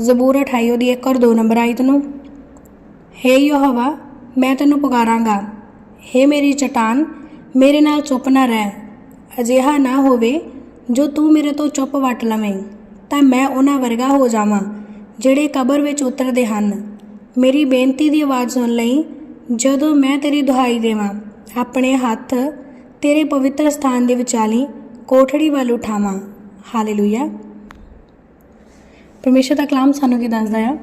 ਜ਼ਬੂਰ 28 ਉਹਦੀ 1 ਔਰ 2 ਨੰਬਰ ਆਇਤ ਨੂੰ। ਹੇ ਯਹੋਵਾ, ਮੈਂ ਤੈਨੂੰ ਪੁਕਾਰਾਂਗਾ। ਹੇ ਮੇਰੀ ਚਟਾਨ, ਮੇਰੇ ਨਾਲ ਚੁੱਪ ਨਾ ਰਹਿ। ਅਜਿਹਾ ਨਾ ਹੋਵੇ ਜੋ ਤੂੰ ਮੇਰੇ ਤੋਂ ਚੁੱਪ ਵਟ ਲਵੇਂ, ਤਾਂ ਮੈਂ ਉਹਨਾਂ ਵਰਗਾ ਹੋ ਜਾਵਾਂ, ਜਿਹੜੇ ਕਬਰ ਵਿੱਚ ਉਤਰਦੇ ਹਨ। ਮੇਰੀ ਬੇਨਤੀ ਦੀ ਆਵਾਜ਼ ਸੁਣ ਲਈ, ਜਦੋਂ ਮੈਂ ਤੇਰੀ ਦੁਹਾਈ ਦੇਵਾਂ, ਆਪਣੇ ਹੱਥ ਤੇਰੇ ਪਵਿੱਤਰ ਸਥਾਨ ਦੇ ਵਿਚਾਲੀ ਕੋਠੜੀ ਵੱਲ ਉਠਾਵਾਂ। ਹਾਲੇਲੂਇਆ। ਪਰਮੇਸ਼ਰ ਦਾ ਕਲਾਮ ਸਾਨੂੰ ਕੀ ਦੱਸਦਾ ਆ।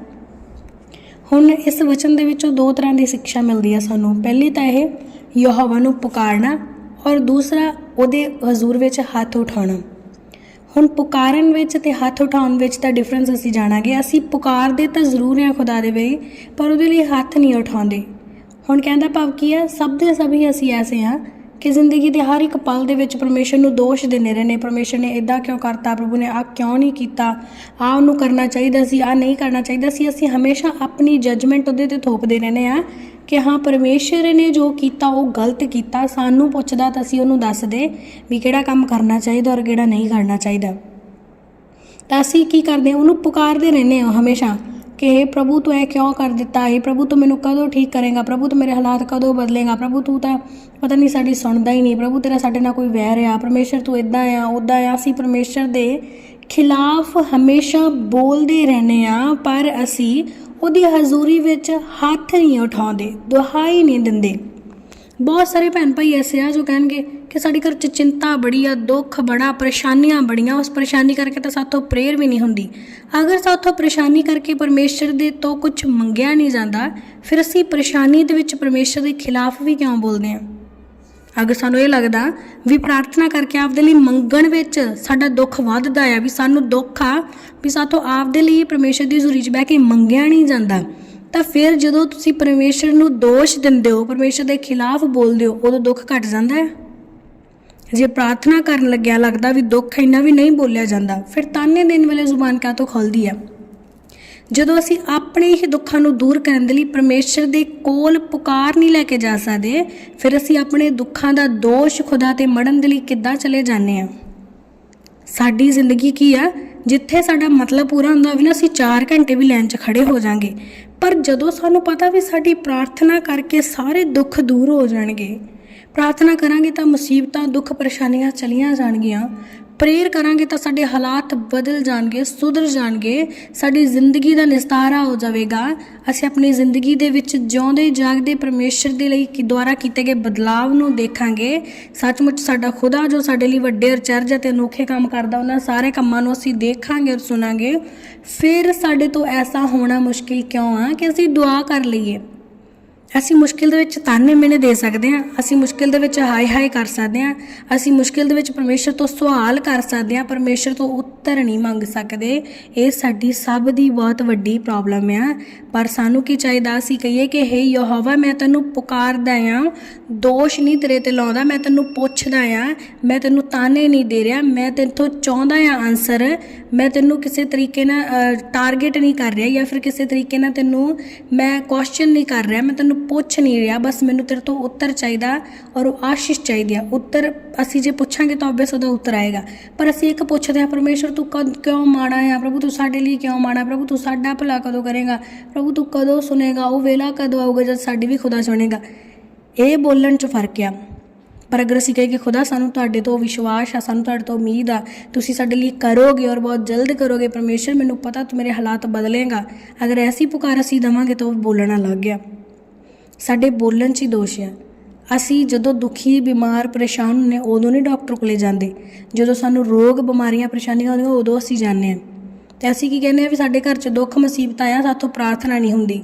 ਹੁਣ ਇਸ ਵਚਨ ਦੇ ਵਿੱਚੋਂ ਦੋ ਤਰ੍ਹਾਂ ਦੀ ਸਿੱਖਿਆ ਮਿਲਦੀ ਆ ਸਾਨੂੰ। ਪਹਿਲੀ ਤਾਂ ਇਹ ਯਹੋਵਾ ਨੂੰ ਪੁਕਾਰਨਾ ਔਰ ਦੂਸਰਾ ਉਹਦੇ ਹਜ਼ੂਰ ਵਿੱਚ ਹੱਥ ਉਠਾਉਣਾ। ਹੁਣ ਪੁਕਾਰਨ ਵਿੱਚ ਤੇ ਹੱਥ ਉਠਾਉਣ ਵਿੱਚ ਤਾਂ ਡਿਫਰੈਂਸ ਅਸੀਂ ਜਾਣਾਂਗੇ ਅਸੀਂ ਪੁਕਾਰਦੇ ਤਾਂ ਜ਼ਰੂਰ ਹਾਂ ਖੁਦਾ ਦੇ ਵੇ ਪਰ ਉਹਦੇ ਲਈ ਹੱਥ ਨਹੀਂ ਉਠਾਉਂਦੇ। ਹੁਣ ਕਹਿੰਦਾ ਭਾਵ ਕੀ ਆ? ਸਭ ਦੇ ਸਭ ਹੀ ਅਸੀਂ ਐਸੇ ਹਾਂ ਕਿ ਜ਼ਿੰਦਗੀ ਦੇ ਹਰ ਇੱਕ ਪਲ ਦੇ ਵਿੱਚ ਪਰਮੇਸ਼ਰ ਨੂੰ ਦੋਸ਼ ਦਿੰਦੇ ਰਹੇ ਨੇ। ਪਰਮੇਸ਼ਰ ਨੇ ਇਦਾਂ ਕਿਉਂ ਕਰਤਾ? ਪ੍ਰਭੂ ਨੇ ਆ ਕਿਉਂ ਨਹੀਂ ਕੀਤਾ? ਆ ਉਹਨੂੰ ਕਰਨਾ ਚਾਹੀਦਾ ਸੀ ਆ ਨਹੀਂ ਕਰਨਾ ਚਾਹੀਦਾ ਸੀ। ਅਸੀਂ ਹਮੇਸ਼ਾ ਆਪਣੀ ਜੱਜਮੈਂਟ ਉਹਦੇ ਤੇ ਥੋਪਦੇ ਰਹਿੰਦੇ ਆ ਕਿ ਹਾਂ, ਪਰਮੇਸ਼ਰ ਨੇ ਜੋ ਕੀਤਾ, ਉਹ ਗਲਤ ਕੀਤਾ। ਸਾਨੂੰ ਪੁੱਛਦਾ ਤਾਂ ਅਸੀਂ ਉਹਨੂੰ ਦੱਸਦੇ ਵੀ ਕਿਹੜਾ ਕੰਮ ਕਰਨਾ ਚਾਹੀਦਾ ਔਰ ਕਿਹੜਾ ਨਹੀਂ ਕਰਨਾ ਚਾਹੀਦਾ। ਤਾਂ ਅਸੀਂ ਕੀ ਕਰਦੇ ਉਹਨੂੰ ਪੁਕਾਰਦੇ ਰਹਿੰਦੇ ਹਾਂ ਹਮੇਸ਼ਾ। ਕਿ हे ਪ੍ਰਭੂ ਤੂੰ ਇਹ ਕਿਉਂ ਕਰ ਦਿੱਤਾ? ਹੈ ਪ੍ਰਭੂ ਤੂੰ ਮੈਨੂੰ ਕਦੋਂ ਠੀਕ ਕਰੇਗਾ? ਪ੍ਰਭੂ ਤੂੰ ਮੇਰੇ ਹਾਲਾਤ ਕਦੋਂ ਬਦਲੇਗਾ? ਪ੍ਰਭੂ ਤੂੰ ਤਾਂ ਪਤਾ ਨਹੀਂ ਸਾਡੀ ਸੁਣਦਾ ਹੀ ਨਹੀਂ। ਪ੍ਰਭੂ ਤੇਰਾ ਸਾਡੇ ਨਾਲ ਕੋਈ ਵੈਰ ਆ। ਪਰਮੇਸ਼ਰ ਤੂੰ ਇਦਾਂ ਆ ਉਦਾਂ ਆ। ਅਸੀਂ ਪਰਮੇਸ਼ਰ ਦੇ ਖਿਲਾਫ ਹਮੇਸ਼ਾ ਬੋਲਦੇ ਰਹਿੰਦੇ ਆ ਪਰ ਅਸੀਂ ਉਹਦੀ ਹਜ਼ੂਰੀ ਵਿੱਚ ਹੱਥ ਨਹੀਂ ਉਠਾਉਂਦੇ, ਦੁਹਾਈ ਨਹੀਂ ਦਿੰਦੇ। ਬਹੁਤ ਸਾਰੇ ਭੈਣ ਭਾਈ ਐਸੇ ਆ ਜੋ ਕਹਿਣਗੇ ਕਿ ਸਾਡੇ ਘਰ 'ਚ ਚਿੰਤਾ ਬੜੀ ਆ, ਦੁੱਖ ਬੜਾ, ਪਰੇਸ਼ਾਨੀਆਂ ਬੜੀਆਂ। ਉਸ ਪਰੇਸ਼ਾਨੀ ਕਰਕੇ ਤਾਂ ਸਾਥੋਂ ਪ੍ਰੇਅਰ ਵੀ ਨਹੀਂ ਹੁੰਦੀ। ਅਗਰ ਸਾਥੋਂ ਪਰੇਸ਼ਾਨੀ ਕਰਕੇ ਪਰਮੇਸ਼ਰ ਦੇ ਤੋਂ ਕੁਝ ਮੰਗਿਆ ਨਹੀਂ ਜਾਂਦਾ, ਫਿਰ ਅਸੀਂ ਪਰੇਸ਼ਾਨੀ ਦੇ ਵਿੱਚ ਪਰਮੇਸ਼ਰ ਦੇ ਖਿਲਾਫ ਵੀ ਕਿਉਂ ਬੋਲਦੇ ਹਾਂ? ਅਗਰ ਸਾਨੂੰ ਇਹ ਲੱਗਦਾ ਵੀ ਪ੍ਰਾਰਥਨਾ ਕਰਕੇ ਆਪਦੇ ਲਈ ਮੰਗਣ ਵਿੱਚ ਸਾਡਾ ਦੁੱਖ ਵੱਧਦਾ ਆ, ਵੀ ਸਾਨੂੰ ਦੁੱਖ ਆ, ਵੀ ਸਾਥੋਂ ਆਪਦੇ ਲਈ ਪਰਮੇਸ਼ਰ ਦੀ ਹਜ਼ੂਰੀ 'ਚ ਬਹਿ ਕੇ ਮੰਗਿਆ ਨਹੀਂ ਜਾਂਦਾ ਤਾਂ ਫਿਰ ਜਦੋਂ ਤੁਸੀਂ ਪਰਮੇਸ਼ਰ ਨੂੰ ਦੋਸ਼ ਦਿੰਦੇ ਹੋ, ਪਰਮੇਸ਼ਰ ਦੇ ਖਿਲਾਫ ਬੋਲਦੇ ਹੋ, ਉਦੋਂ ਦੁੱਖ ਘਟ ਜਾਂਦਾ ਹੈ? ਜੇ ਪ੍ਰਾਰਥਨਾ ਕਰਨ ਲੱਗਿਆ, ਲੱਗਦਾ ਵੀ ਦੁੱਖ ਇੰਨਾ ਵੀ ਨਹੀਂ ਬੋਲਿਆ ਜਾਂਦਾ, ਫਿਰ ਤਾਨੇ ਦੇਣ ਵੇਲੇ ਜ਼ੁਬਾਨ ਕਾਹਤੋਂ ਖੁੱਲਦੀ ਹੈ? ਜਦੋਂ ਅਸੀਂ ਆਪਣੇ ਹੀ ਦੁੱਖਾਂ ਨੂੰ ਦੂਰ ਕਰਨ ਦੇ ਲਈ ਪਰਮੇਸ਼ਰ ਦੇ ਕੋਲ ਪੁਕਾਰ ਨਹੀਂ ਲੈ ਕੇ ਜਾ ਸਕਦੇ, ਫਿਰ ਅਸੀਂ ਆਪਣੇ ਦੁੱਖਾਂ ਦਾ ਦੋਸ਼ ਖੁਦਾ ਤੇ ਮੜਨ ਦੇ ਲਈ ਕਿੱਦਾਂ ਚਲੇ ਜਾਂਦੇ ਆ ਸਾਡੀ ਜ਼ਿੰਦਗੀ ਕੀ ਆ? ਜਿੱਥੇ ਸਾਡਾ ਮਤਲਬ ਪੂਰਾ ਹੁੰਦਾ ਹੋਵੇ ਨਾ ਅਸੀਂ 4 ਘੰਟੇ ਵੀ ਲਾਈਨ 'ਚ ਖੜੇ ਹੋ ਜਾਾਂਗੇ। ਪਰ ਜਦੋਂ ਸਾਨੂੰ ਪਤਾ ਵੀ ਸਾਡੀ ਪ੍ਰਾਰਥਨਾ ਕਰਕੇ ਸਾਰੇ ਦੁੱਖ ਦੂਰ ਹੋ ਜਾਣਗੇ, ਪ੍ਰਾਰਥਨਾ ਕਰਾਂਗੇ ਤਾਂ ਮੁਸੀਬਤਾਂ ਦੁੱਖ ਪਰੇਸ਼ਾਨੀਆਂ ਚਲੀਆਂ ਜਾਣਗੀਆਂ। ਪ੍ਰੇਅਰ ਕਰਾਂਗੇ ਤਾਂ ਸਾਡੇ ਹਾਲਾਤ ਬਦਲ ਜਾਣਗੇ, ਸੁਧਰ ਜਾਣਗੇ, ਸਾਡੀ ਜ਼ਿੰਦਗੀ ਦਾ ਨਿਸਤਾਰਾ ਹੋ ਜਾਵੇਗਾ। ਅਸੀਂ ਆਪਣੀ ਜ਼ਿੰਦਗੀ ਦੇ ਵਿੱਚ ਜਿਉਂਦੇ ਜਾਗਦੇ ਪਰਮੇਸ਼ਰ ਦੇ ਲਈ ਕੀ ਦੁਆਰਾ ਕੀਤੇ ਗਏ ਬਦਲਾਵ ਨੂੰ ਦੇਖਾਂਗੇ। ਸੱਚਮੁੱਚ ਸਾਡਾ ਖੁਦਾ ਜੋ ਸਾਡੇ ਲਈ ਵੱਡੇ ਅਚਰਜ ਅਤੇ ਅਨੋਖੇ ਕੰਮ ਕਰਦਾ, ਉਹਨਾਂ ਸਾਰੇ ਕੰਮਾਂ ਨੂੰ ਅਸੀਂ ਦੇਖਾਂਗੇ ਔਰ ਸੁਣਾਂਗੇ। ਫਿਰ ਸਾਡੇ ਤੋਂ ਐਸਾ ਹੋਣਾ ਮੁਸ਼ਕਿਲ ਕਿਉਂ ਆ ਕਿ ਅਸੀਂ ਦੁਆ ਕਰ ਲਈਏ? ਅਸੀਂ ਮੁਸ਼ਕਿਲ ਦੇ ਵਿੱਚ ਤਾਨੇ ਮਿਹਣੇ ਦੇ ਸਕਦੇ ਹਾਂ, ਅਸੀਂ ਮੁਸ਼ਕਿਲ ਦੇ ਵਿੱਚ ਹਾਏ ਹਾਏ ਕਰ ਸਕਦੇ ਹਾਂ, ਅਸੀਂ ਮੁਸ਼ਕਿਲ ਦੇ ਵਿੱਚ ਪਰਮੇਸ਼ਰ ਤੋਂ ਸਵਾਲ ਕਰ ਸਕਦੇ ਹਾਂ, ਪਰਮੇਸ਼ਰ ਤੋਂ ਉੱਤਰ ਨਹੀਂ ਮੰਗ ਸਕਦੇ। ਇਹ ਸਾਡੀ ਸਭ ਦੀ ਬਹੁਤ ਵੱਡੀ ਪ੍ਰੋਬਲਮ ਆ। ਪਰ ਸਾਨੂੰ ਕੀ ਚਾਹੀਦਾ? ਅਸੀਂ ਕਹੀਏ ਕਿ, ਹੇ ਯਹੋਵਾ, ਮੈਂ ਤੈਨੂੰ ਪੁਕਾਰਦਾ ਆ। ਦੋਸ਼ ਨਹੀਂ ਤੇਰੇ ਤੇ ਲਾਉਂਦਾ, ਮੈਂ ਤੈਨੂੰ ਪੁੱਛਦਾ ਆ। ਮੈਂ ਤੈਨੂੰ ਤਾਨੇ ਨਹੀਂ ਦੇ ਰਿਹਾ, ਮੈਂ ਤੇਥੋਂ ਚਾਹੁੰਦਾ ਆ ਆਨਸਰ ਮੈਂ ਤੈਨੂੰ ਕਿਸੇ ਤਰੀਕੇ ਨਾਲ ਟਾਰਗੇਟ ਨਹੀਂ ਕਰ ਰਿਹਾ ਜਾਂ ਫਿਰ ਕਿਸੇ ਤਰੀਕੇ ਨਾਲ ਤੈਨੂੰ ਮੈਂ ਕੁਐਸਚਨ ਨਹੀਂ ਕਰ ਰਿਹਾ, ਮੈਂ ਤੈਨੂੰ ਪੁੱਛ ਨਹੀਂ ਰਿਹਾ, ਬਸ ਮੈਨੂੰ ਤੇਰੇ ਤੋਂ ਉੱਤਰ ਚਾਹੀਦਾ ਔਰ ਉਹ ਆਸ਼ੀਸ਼ ਚਾਹੀਦੀ ਆ। ਉੱਤਰ ਅਸੀਂ ਜੇ ਪੁੱਛਾਂਗੇ ਤਾਂ ਆਬਵੀਅਸ ਉਹਦਾ ਉੱਤਰ ਆਏਗਾ। ਪਰ ਅਸੀਂ ਇੱਕ ਪੁੱਛਦੇ ਹਾਂ ਪਰਮੇਸ਼ਰ ਤੂੰ ਕਦ, ਕਿਉਂ ਮਾੜਾ ਆ? ਪ੍ਰਭੂ, ਤੂੰ ਸਾਡੇ ਲਈ ਕਿਉਂ ਮਾੜਾ ਪ੍ਰਭੂ, ਤੂੰ ਸਾਡਾ ਭਲਾ ਕਦੋਂ ਕਰੇਗਾ? ਪ੍ਰਭੂ, ਤੂੰ ਕਦੋਂ ਸੁਨੇਗਾ? ਉਹ ਵੇਲਾ ਕਦੋਂ ਆਊਗਾ ਜਦ ਸਾਡੀ ਵੀ ਖੁਦਾ ਸੁਣੇਗਾ ਇਹ ਬੋਲਣ 'ਚ ਫ਼ਰਕ ਆ। ਪਰ ਅਗਰ ਅਸੀਂ ਕਹੇ ਕਿ ਖੁਦਾ ਸਾਨੂੰ ਤੁਹਾਡੇ ਤੋਂ ਵਿਸ਼ਵਾਸ ਆ, ਸਾਨੂੰ ਤੁਹਾਡੇ ਤੋਂ ਉਮੀਦ ਆ, ਤੁਸੀਂ ਸਾਡੇ ਲਈ ਕਰੋਗੇ ਔਰ ਬਹੁਤ ਜਲਦ ਕਰੋਗੇ ਪਰਮੇਸ਼ਰ ਮੈਨੂੰ ਪਤਾ ਤੂੰ ਮੇਰੇ ਹਾਲਾਤ ਬਦਲੇਗਾ। ਅਗਰ ਐਸੀ ਪੁਕਾਰ ਅਸੀਂ ਦਵਾਂਗੇ ਤਾਂ ਉਹ ਬੋਲਣਾ ਲੱਗ ਗਿਆ। ਸਾਡੇ ਬੋਲਣ 'ਚ ਹੀ ਦੋਸ਼ ਆ। ਅਸੀਂ ਜਦੋਂ ਦੁਖੀ, ਬਿਮਾਰ, ਪਰੇਸ਼ਾਨ ਹੁੰਨੇ ਉਦੋਂ ਨਹੀਂ ਡਾਕਟਰ ਕੋਲੇ ਜਾਂਦੇ। ਜਦੋਂ ਸਾਨੂੰ ਰੋਗ, ਬਿਮਾਰੀਆਂ, ਪਰੇਸ਼ਾਨੀਆਂ ਹੁੰਦੀਆਂ, ਉਦੋਂ ਅਸੀਂ ਜਾਂਦੇ ਹਾਂ। ਤੇ ਅਸੀਂ ਕੀ ਕਹਿੰਦੇ ਆ ਵੀ ਸਾਡੇ ਘਰ 'ਚ ਦੁੱਖ, ਮੁਸੀਬਤਾਂ ਆ, ਸਾਥੋਂ ਪ੍ਰਾਰਥਨਾ ਨਹੀਂ ਹੁੰਦੀ।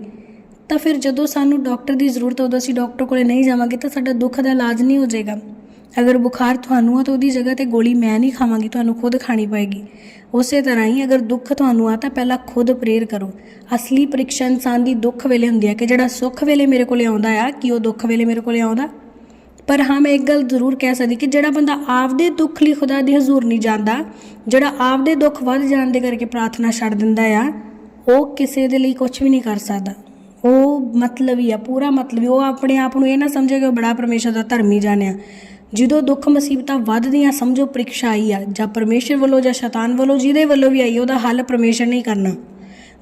ਤਾਂ ਫਿਰ ਜਦੋਂ ਸਾਨੂੰ ਡਾਕਟਰ ਦੀ ਜ਼ਰੂਰਤ ਉਦੋਂ ਅਸੀਂ ਡਾਕਟਰ ਕੋਲੇ ਨਹੀਂ ਜਾਵਾਂਗੇ, ਤਾਂ ਸਾਡਾ ਦੁੱਖ ਦਾ ਇਲਾਜ ਨਹੀਂ ਹੋ ਜਾਏਗਾ। ਅਗਰ ਬੁਖਾਰ ਤੁਹਾਨੂੰ ਆ ਤਾਂ ਉਹਦੀ ਜਗ੍ਹਾ ਤੇ ਗੋਲੀ ਮੈਂ ਨਹੀਂ ਖਾਵਾਂਗੀ, ਤੁਹਾਨੂੰ ਖੁਦ ਖਾਣੀ ਪਏਗੀ। ਉਸੇ ਤਰ੍ਹਾਂ ਹੀ ਅਗਰ ਦੁੱਖ ਤੁਹਾਨੂੰ ਆ ਤਾਂ ਪਹਿਲਾਂ ਖੁਦ ਪ੍ਰੇਰ ਕਰੋ। ਅਸਲੀ ਪ੍ਰੀਖਿਆ ਇਨਸਾਨ ਦੀ ਦੁੱਖ ਵੇਲੇ ਹੁੰਦੀ ਹੈ ਕਿ ਜਿਹੜਾ ਸੁੱਖ ਵੇਲੇ ਮੇਰੇ ਕੋਲੇ ਆਉਂਦਾ ਆ, ਕਿ ਉਹ ਦੁੱਖ ਵੇਲੇ ਮੇਰੇ ਕੋਲੇ ਆਉਂਦਾ? ਪਰ ਹਾਂ, ਮੈਂ ਇੱਕ ਗੱਲ ਜ਼ਰੂਰ ਕਹਿ ਸਕਦੀ ਕਿ ਜਿਹੜਾ ਬੰਦਾ ਆਪਦੇ ਦੁੱਖ ਲਈ ਖੁਦਾ ਦੀ ਹਜ਼ੂਰ ਨਹੀਂ ਜਾਂਦਾ ਜਿਹੜਾ ਆਪਦੇ ਦੁੱਖ ਵੱਧ ਜਾਣ ਦੇ ਕਰਕੇ ਪ੍ਰਾਰਥਨਾ ਛੱਡ ਦਿੰਦਾ ਆ, ਉਹ ਕਿਸੇ ਦੇ ਲਈ ਕੁਝ ਵੀ ਨਹੀਂ ਕਰ ਸਕਦਾ। ਉਹ ਮਤਲਬ ਹੀ ਆ, ਪੂਰਾ ਮਤਲਬੀ, ਉਹ ਆਪਣੇ ਆਪ ਨੂੰ ਇਹ ਨਾ ਸਮਝੇ ਕਿ ਉਹ ਬੜਾ ਪਰਮੇਸ਼ਰ ਦਾ ਧਰਮੀ ਜਾਣਿਆ। ਜਦੋਂ ਦੁੱਖ ਮੁਸੀਬਤਾਂ ਵੱਧਦੀਆਂ, ਸਮਝੋ ਪ੍ਰੀਖਿਆ ਆਈ ਆ, ਜਾਂ ਪਰਮੇਸ਼ਰ ਵੱਲੋਂ ਜਾਂ ਸ਼ੈਤਾਨ ਵੱਲੋਂ, ਜਿਹਦੇ ਵੱਲੋਂ ਵੀ ਆਈ, ਉਹਦਾ ਹੱਲ ਪਰਮੇਸ਼ਰ ਨਹੀਂ ਕਰਨਾ।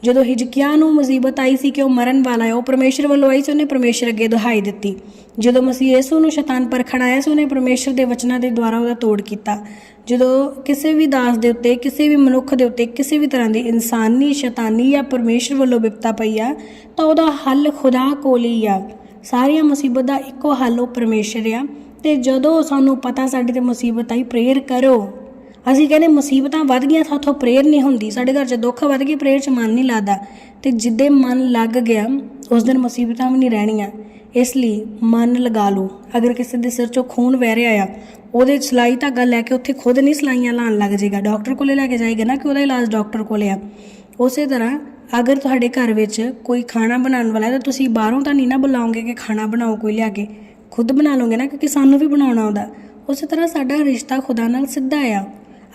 ਜਦੋਂ ਹਿਜਕੀਆਂ ਨੂੰ ਮੁਸੀਬਤ ਆਈ ਸੀ ਕਿ ਉਹ ਮਰਨ ਵਾਲਾ ਹੈ, ਉਹ ਪਰਮੇਸ਼ਰ ਵੱਲੋਂ ਆਈ ਸੀ, ਉਹਨੇ ਪਰਮੇਸ਼ਰ ਅੱਗੇ ਦੁਹਾਈ ਦਿੱਤੀ। ਜਦੋਂ ਮਸੀਹ ਯਿਸੂ ਨੂੰ ਸ਼ੈਤਾਨ ਪਰਖਣ ਆਇਆ ਸੀ, ਉਹਨੇ ਪਰਮੇਸ਼ਰ ਦੇ ਵਚਨਾਂ ਦੇ ਦੁਆਰਾ ਉਹਦਾ ਤੋੜ ਕੀਤਾ। ਜਦੋਂ ਕਿਸੇ ਵੀ ਦਾਸ ਦੇ ਉੱਤੇ, ਕਿਸੇ ਵੀ ਮਨੁੱਖ ਦੇ ਉੱਤੇ, ਕਿਸੇ ਵੀ ਤਰ੍ਹਾਂ ਦੀ ਇਨਸਾਨੀ, ਸ਼ੈਤਾਨੀ ਜਾਂ ਪਰਮੇਸ਼ਰ ਵੱਲੋਂ ਵਿਪਤਾ ਪਈ ਆ, ਤਾਂ ਉਹਦਾ ਹੱਲ ਖੁਦਾ ਕੋਲ ਹੀ ਆ। ਸਾਰੀਆਂ ਮੁਸੀਬਤ ਦਾ ਇੱਕੋ ਹੱਲ ਉਹ ਪਰਮੇਸ਼ਰ ਆ। ਤੇ ਜਦੋਂ ਸਾਨੂੰ ਪਤਾ ਸਾਡੇ ਤੇ ਮੁਸੀਬਤ ਆਈ ਪ੍ਰੇਅਰ ਕਰੋ। ਅਸੀਂ ਕਹਿੰਦੇ ਮੁਸੀਬਤਾਂ ਵੱਧ ਗਈਆਂ ਸਾਥੋਂ ਪ੍ਰੇਅਰ ਨਹੀਂ ਹੁੰਦੀ। ਸਾਡੇ ਘਰ 'ਚ ਦੁੱਖ ਵੱਧ ਗਈ ਪ੍ਰੇਅਰ 'ਚ ਮਨ ਨਹੀਂ ਲੱਗਦਾ। ਤੇ ਜਿੱਦੇ ਮਨ ਲੱਗ ਗਿਆ, ਉਸ ਦਿਨ ਮੁਸੀਬਤਾਂ ਵੀ ਨਹੀਂ ਰਹਿਣੀਆਂ। ਇਸ ਲਈ ਮਨ ਲਗਾ ਲਓ। ਅਗਰ ਕਿਸੇ ਦੇ ਸਿਰ 'ਚੋਂ ਖੂਨ ਵਹਿ ਰਿਹਾ ਆ, ਉਹਦੇ ਸਲਾਈ ਧਾਗਾ ਲੈ ਕੇ ਉੱਥੇ ਖੁਦ ਨਹੀਂ ਸਲਾਈਆਂ ਲਾਉਣ ਲੱਗ ਜਾਏਗਾ। ਡਾਕਟਰ ਕੋਲੇ ਲੈ ਕੇ ਜਾਏਗਾ ਨਾ ਕਿ ਉਹਦਾ ਇਲਾਜ ਡਾਕਟਰ ਕੋਲੇ ਆ। ਉਸੇ ਤਰ੍ਹਾਂ ਅਗਰ ਤੁਹਾਡੇ ਘਰ ਵਿੱਚ ਕੋਈ ਖਾਣਾ ਬਣਾਉਣ ਵਾਲਾ ਹੈ, ਤਾਂ ਤੁਸੀਂ ਬਾਹਰੋਂ ਤਾਂ ਨਹੀਂ ਨਾ ਬੁਲਾਓਗੇ ਕਿ ਖਾਣਾ ਬਣਾਓ, ਕੋਈ ਲਿਆ ਕੇ। ਖੁਦ ਬਣਾ ਲਓਗੇ ਨਾ, ਕਿਉਂਕਿ ਸਾਨੂੰ ਵੀ ਬਣਾਉਣਾ ਆਉਂਦਾ। ਉਸੇ ਤਰ੍ਹਾਂ ਸਾਡਾ ਰਿਸ਼ਤਾ ਖੁਦਾ ਨਾਲ ਸਿੱਧਾ ਆ।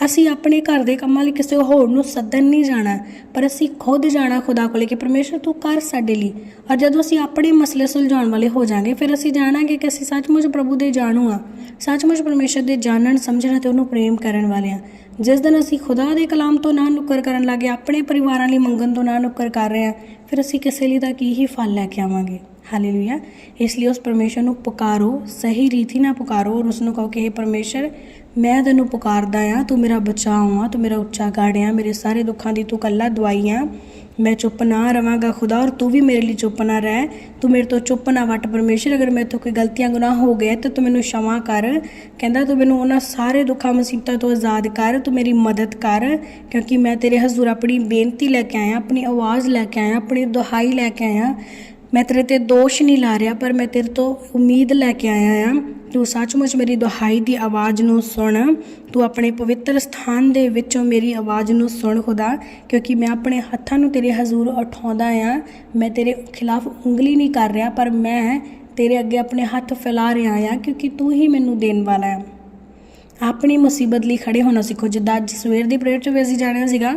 ਅਸੀਂ ਆਪਣੇ ਘਰ ਦੇ ਕੰਮਾਂ ਲਈ ਕਿਸੇ ਹੋਰ ਨੂੰ ਸੱਦਣ ਨਹੀਂ ਜਾਣਾ, ਪਰ ਅਸੀਂ ਖੁਦ ਜਾਣਾ ਖੁਦਾ ਕੋਲੇ ਕਿ ਪਰਮੇਸ਼ਰ ਤੂੰ ਕਰ ਸਾਡੇ ਲਈ। ਔਰ ਜਦੋਂ ਅਸੀਂ ਆਪਣੇ ਮਸਲੇ ਸੁਲਝਾਉਣ ਵਾਲੇ ਹੋ ਜਾਾਂਗੇ, ਫਿਰ ਅਸੀਂ ਜਾਣਾਂਗੇ ਕਿ ਅਸੀਂ ਸੱਚਮੁੱਚ ਪ੍ਰਭੂ ਦੇ ਜਾਣੂ ਆ। ਸੱਚਮੁੱਚ ਪਰਮੇਸ਼ਰ ਦੇ ਜਾਣਨ, ਸਮਝਣ ਅਤੇ ਉਹਨੂੰ ਪ੍ਰੇਮ ਕਰਨ ਵਾਲੇ ਆ। ਜਿਸ ਦਿਨ ਅਸੀਂ ਖੁਦਾ ਦੇ ਕਲਾਮ ਤੋਂ ਨਾ ਨੁੱਕਰ ਕਰਨ ਲੱਗੇ, ਆਪਣੇ ਪਰਿਵਾਰਾਂ ਲਈ ਮੰਗਣ ਤੋਂ ਨਾ ਨੁੱਕਰ ਕਰ ਰਹੇ ਆ, ਫਿਰ ਅਸੀਂ ਕਿਸੇ ਲਈ ਤਾਂ ਕੀ ਹੀ ਫਲ ਲੈ ਕੇ ਆਵਾਂਗੇ। ਹਾਲੇਲੂਇਆ ਇਸ ਲਈ ਉਸ ਪਰਮੇਸ਼ਰ ਨੂੰ ਪੁਕਾਰੋ, ਸਹੀ ਰੀਤੀ ਨਾਲ ਪੁਕਾਰੋ ਔਰ ਉਸ ਨੂੰ ਕਹੋ ਕਿ ਇਹ ਪਰਮੇਸ਼ਰ, ਮੈਂ ਤੈਨੂੰ ਪੁਕਾਰਦਾ ਆ ਤੂੰ ਮੇਰਾ ਬਚਾਓ ਆ ਤੂੰ ਮੇਰਾ ਉੱਚਾ ਗਾੜਿਆ ਮੇਰੇ ਸਾਰੇ ਦੁੱਖਾਂ ਦੀ ਤੂੰ ਕੱਲਾ ਦਵਾਈ ਆ ਮੈਂ ਚੁੱਪ ਨਾ ਰਵਾਂਗਾ ਖੁਦਾ ਔਰ ਤੂੰ ਵੀ ਮੇਰੇ ਲਈ ਚੁੱਪ ਨਾ ਰਹਿ, ਤੂੰ ਮੇਰੇ ਤੋਂ ਚੁੱਪ ਨਾ ਵਟ ਪਰਮੇਸ਼ਰ, ਅਗਰ ਮੇਰੇ ਤੋਂ ਕੋਈ ਗਲਤੀਆਂ ਗੁਨਾਹ ਹੋ ਗਏ ਤਾਂ ਤੂੰ ਮੈਨੂੰ ਸ਼ਮਾ ਕਰ, ਕਹਿੰਦਾ ਤੂੰ ਮੈਨੂੰ ਉਹਨਾਂ ਸਾਰੇ ਦੁੱਖਾਂ ਮੁਸੀਬਤਾਂ ਤੋਂ ਆਜ਼ਾਦ ਕਰ, ਤੂੰ ਮੇਰੀ ਮਦਦ ਕਰ, ਕਿਉਂਕਿ ਮੈਂ ਤੇਰੇ ਹਜ਼ੂਰ ਆਪਣੀ ਬੇਨਤੀ ਲੈ ਕੇ ਆਇਆ, ਆਪਣੀ ਆਵਾਜ਼ ਲੈ ਕੇ ਆਇਆ, ਆਪਣੀ ਦੁਹਾਈ ਲੈ ਕੇ ਆਇਆ ਮੈਂ ਤੇਰੇ ਤੇ ਦੋਸ਼ ਨਹੀਂ ਲਾ ਰਿਹਾ, ਪਰ ਮੈਂ ਤੇਰੇ ਤੋਂ ਉਮੀਦ ਲੈ ਕੇ ਆਇਆ ਆ। ਤੂੰ ਸੱਚਮੁੱਚ ਮੇਰੀ ਦੁਹਾਈ ਦੀ ਆਵਾਜ਼ ਨੂੰ ਸੁਣ। ਤੂੰ ਆਪਣੇ ਪਵਿੱਤਰ ਸਥਾਨ ਦੇ ਵਿੱਚੋਂ ਮੇਰੀ ਆਵਾਜ਼ ਨੂੰ ਸੁਣ, ਖੁਦਾ, ਕਿਉਂਕਿ ਮੈਂ ਆਪਣੇ ਹੱਥਾਂ ਨੂੰ ਤੇਰੇ ਹਜ਼ੂਰ ਉਠਾਉਂਦਾ ਆ। ਮੈਂ ਤੇਰੇ ਖਿਲਾਫ ਉਂਗਲੀ ਨਹੀਂ ਕਰ ਰਿਹਾ, ਪਰ ਮੈਂ ਤੇਰੇ ਅੱਗੇ ਆਪਣੇ ਹੱਥ ਫੈਲਾ ਰਿਹਾ ਆ, ਕਿਉਂਕਿ ਤੂੰ ਹੀ ਮੈਨੂੰ ਦੇਣ ਵਾਲਾ ਹੈ ਆਪਣੀ ਮੁਸੀਬਤ ਲਈ ਖੜੇ ਹੋਣਾ ਸਿੱਖੋ। ਜਿੱਦਾਂ ਅੱਜ ਸਵੇਰ ਦੀ ਪ੍ਰੇਅਰ 'ਚ ਵੀ ਅਸੀਂ ਜਾਣਿਆ ਸੀਗਾ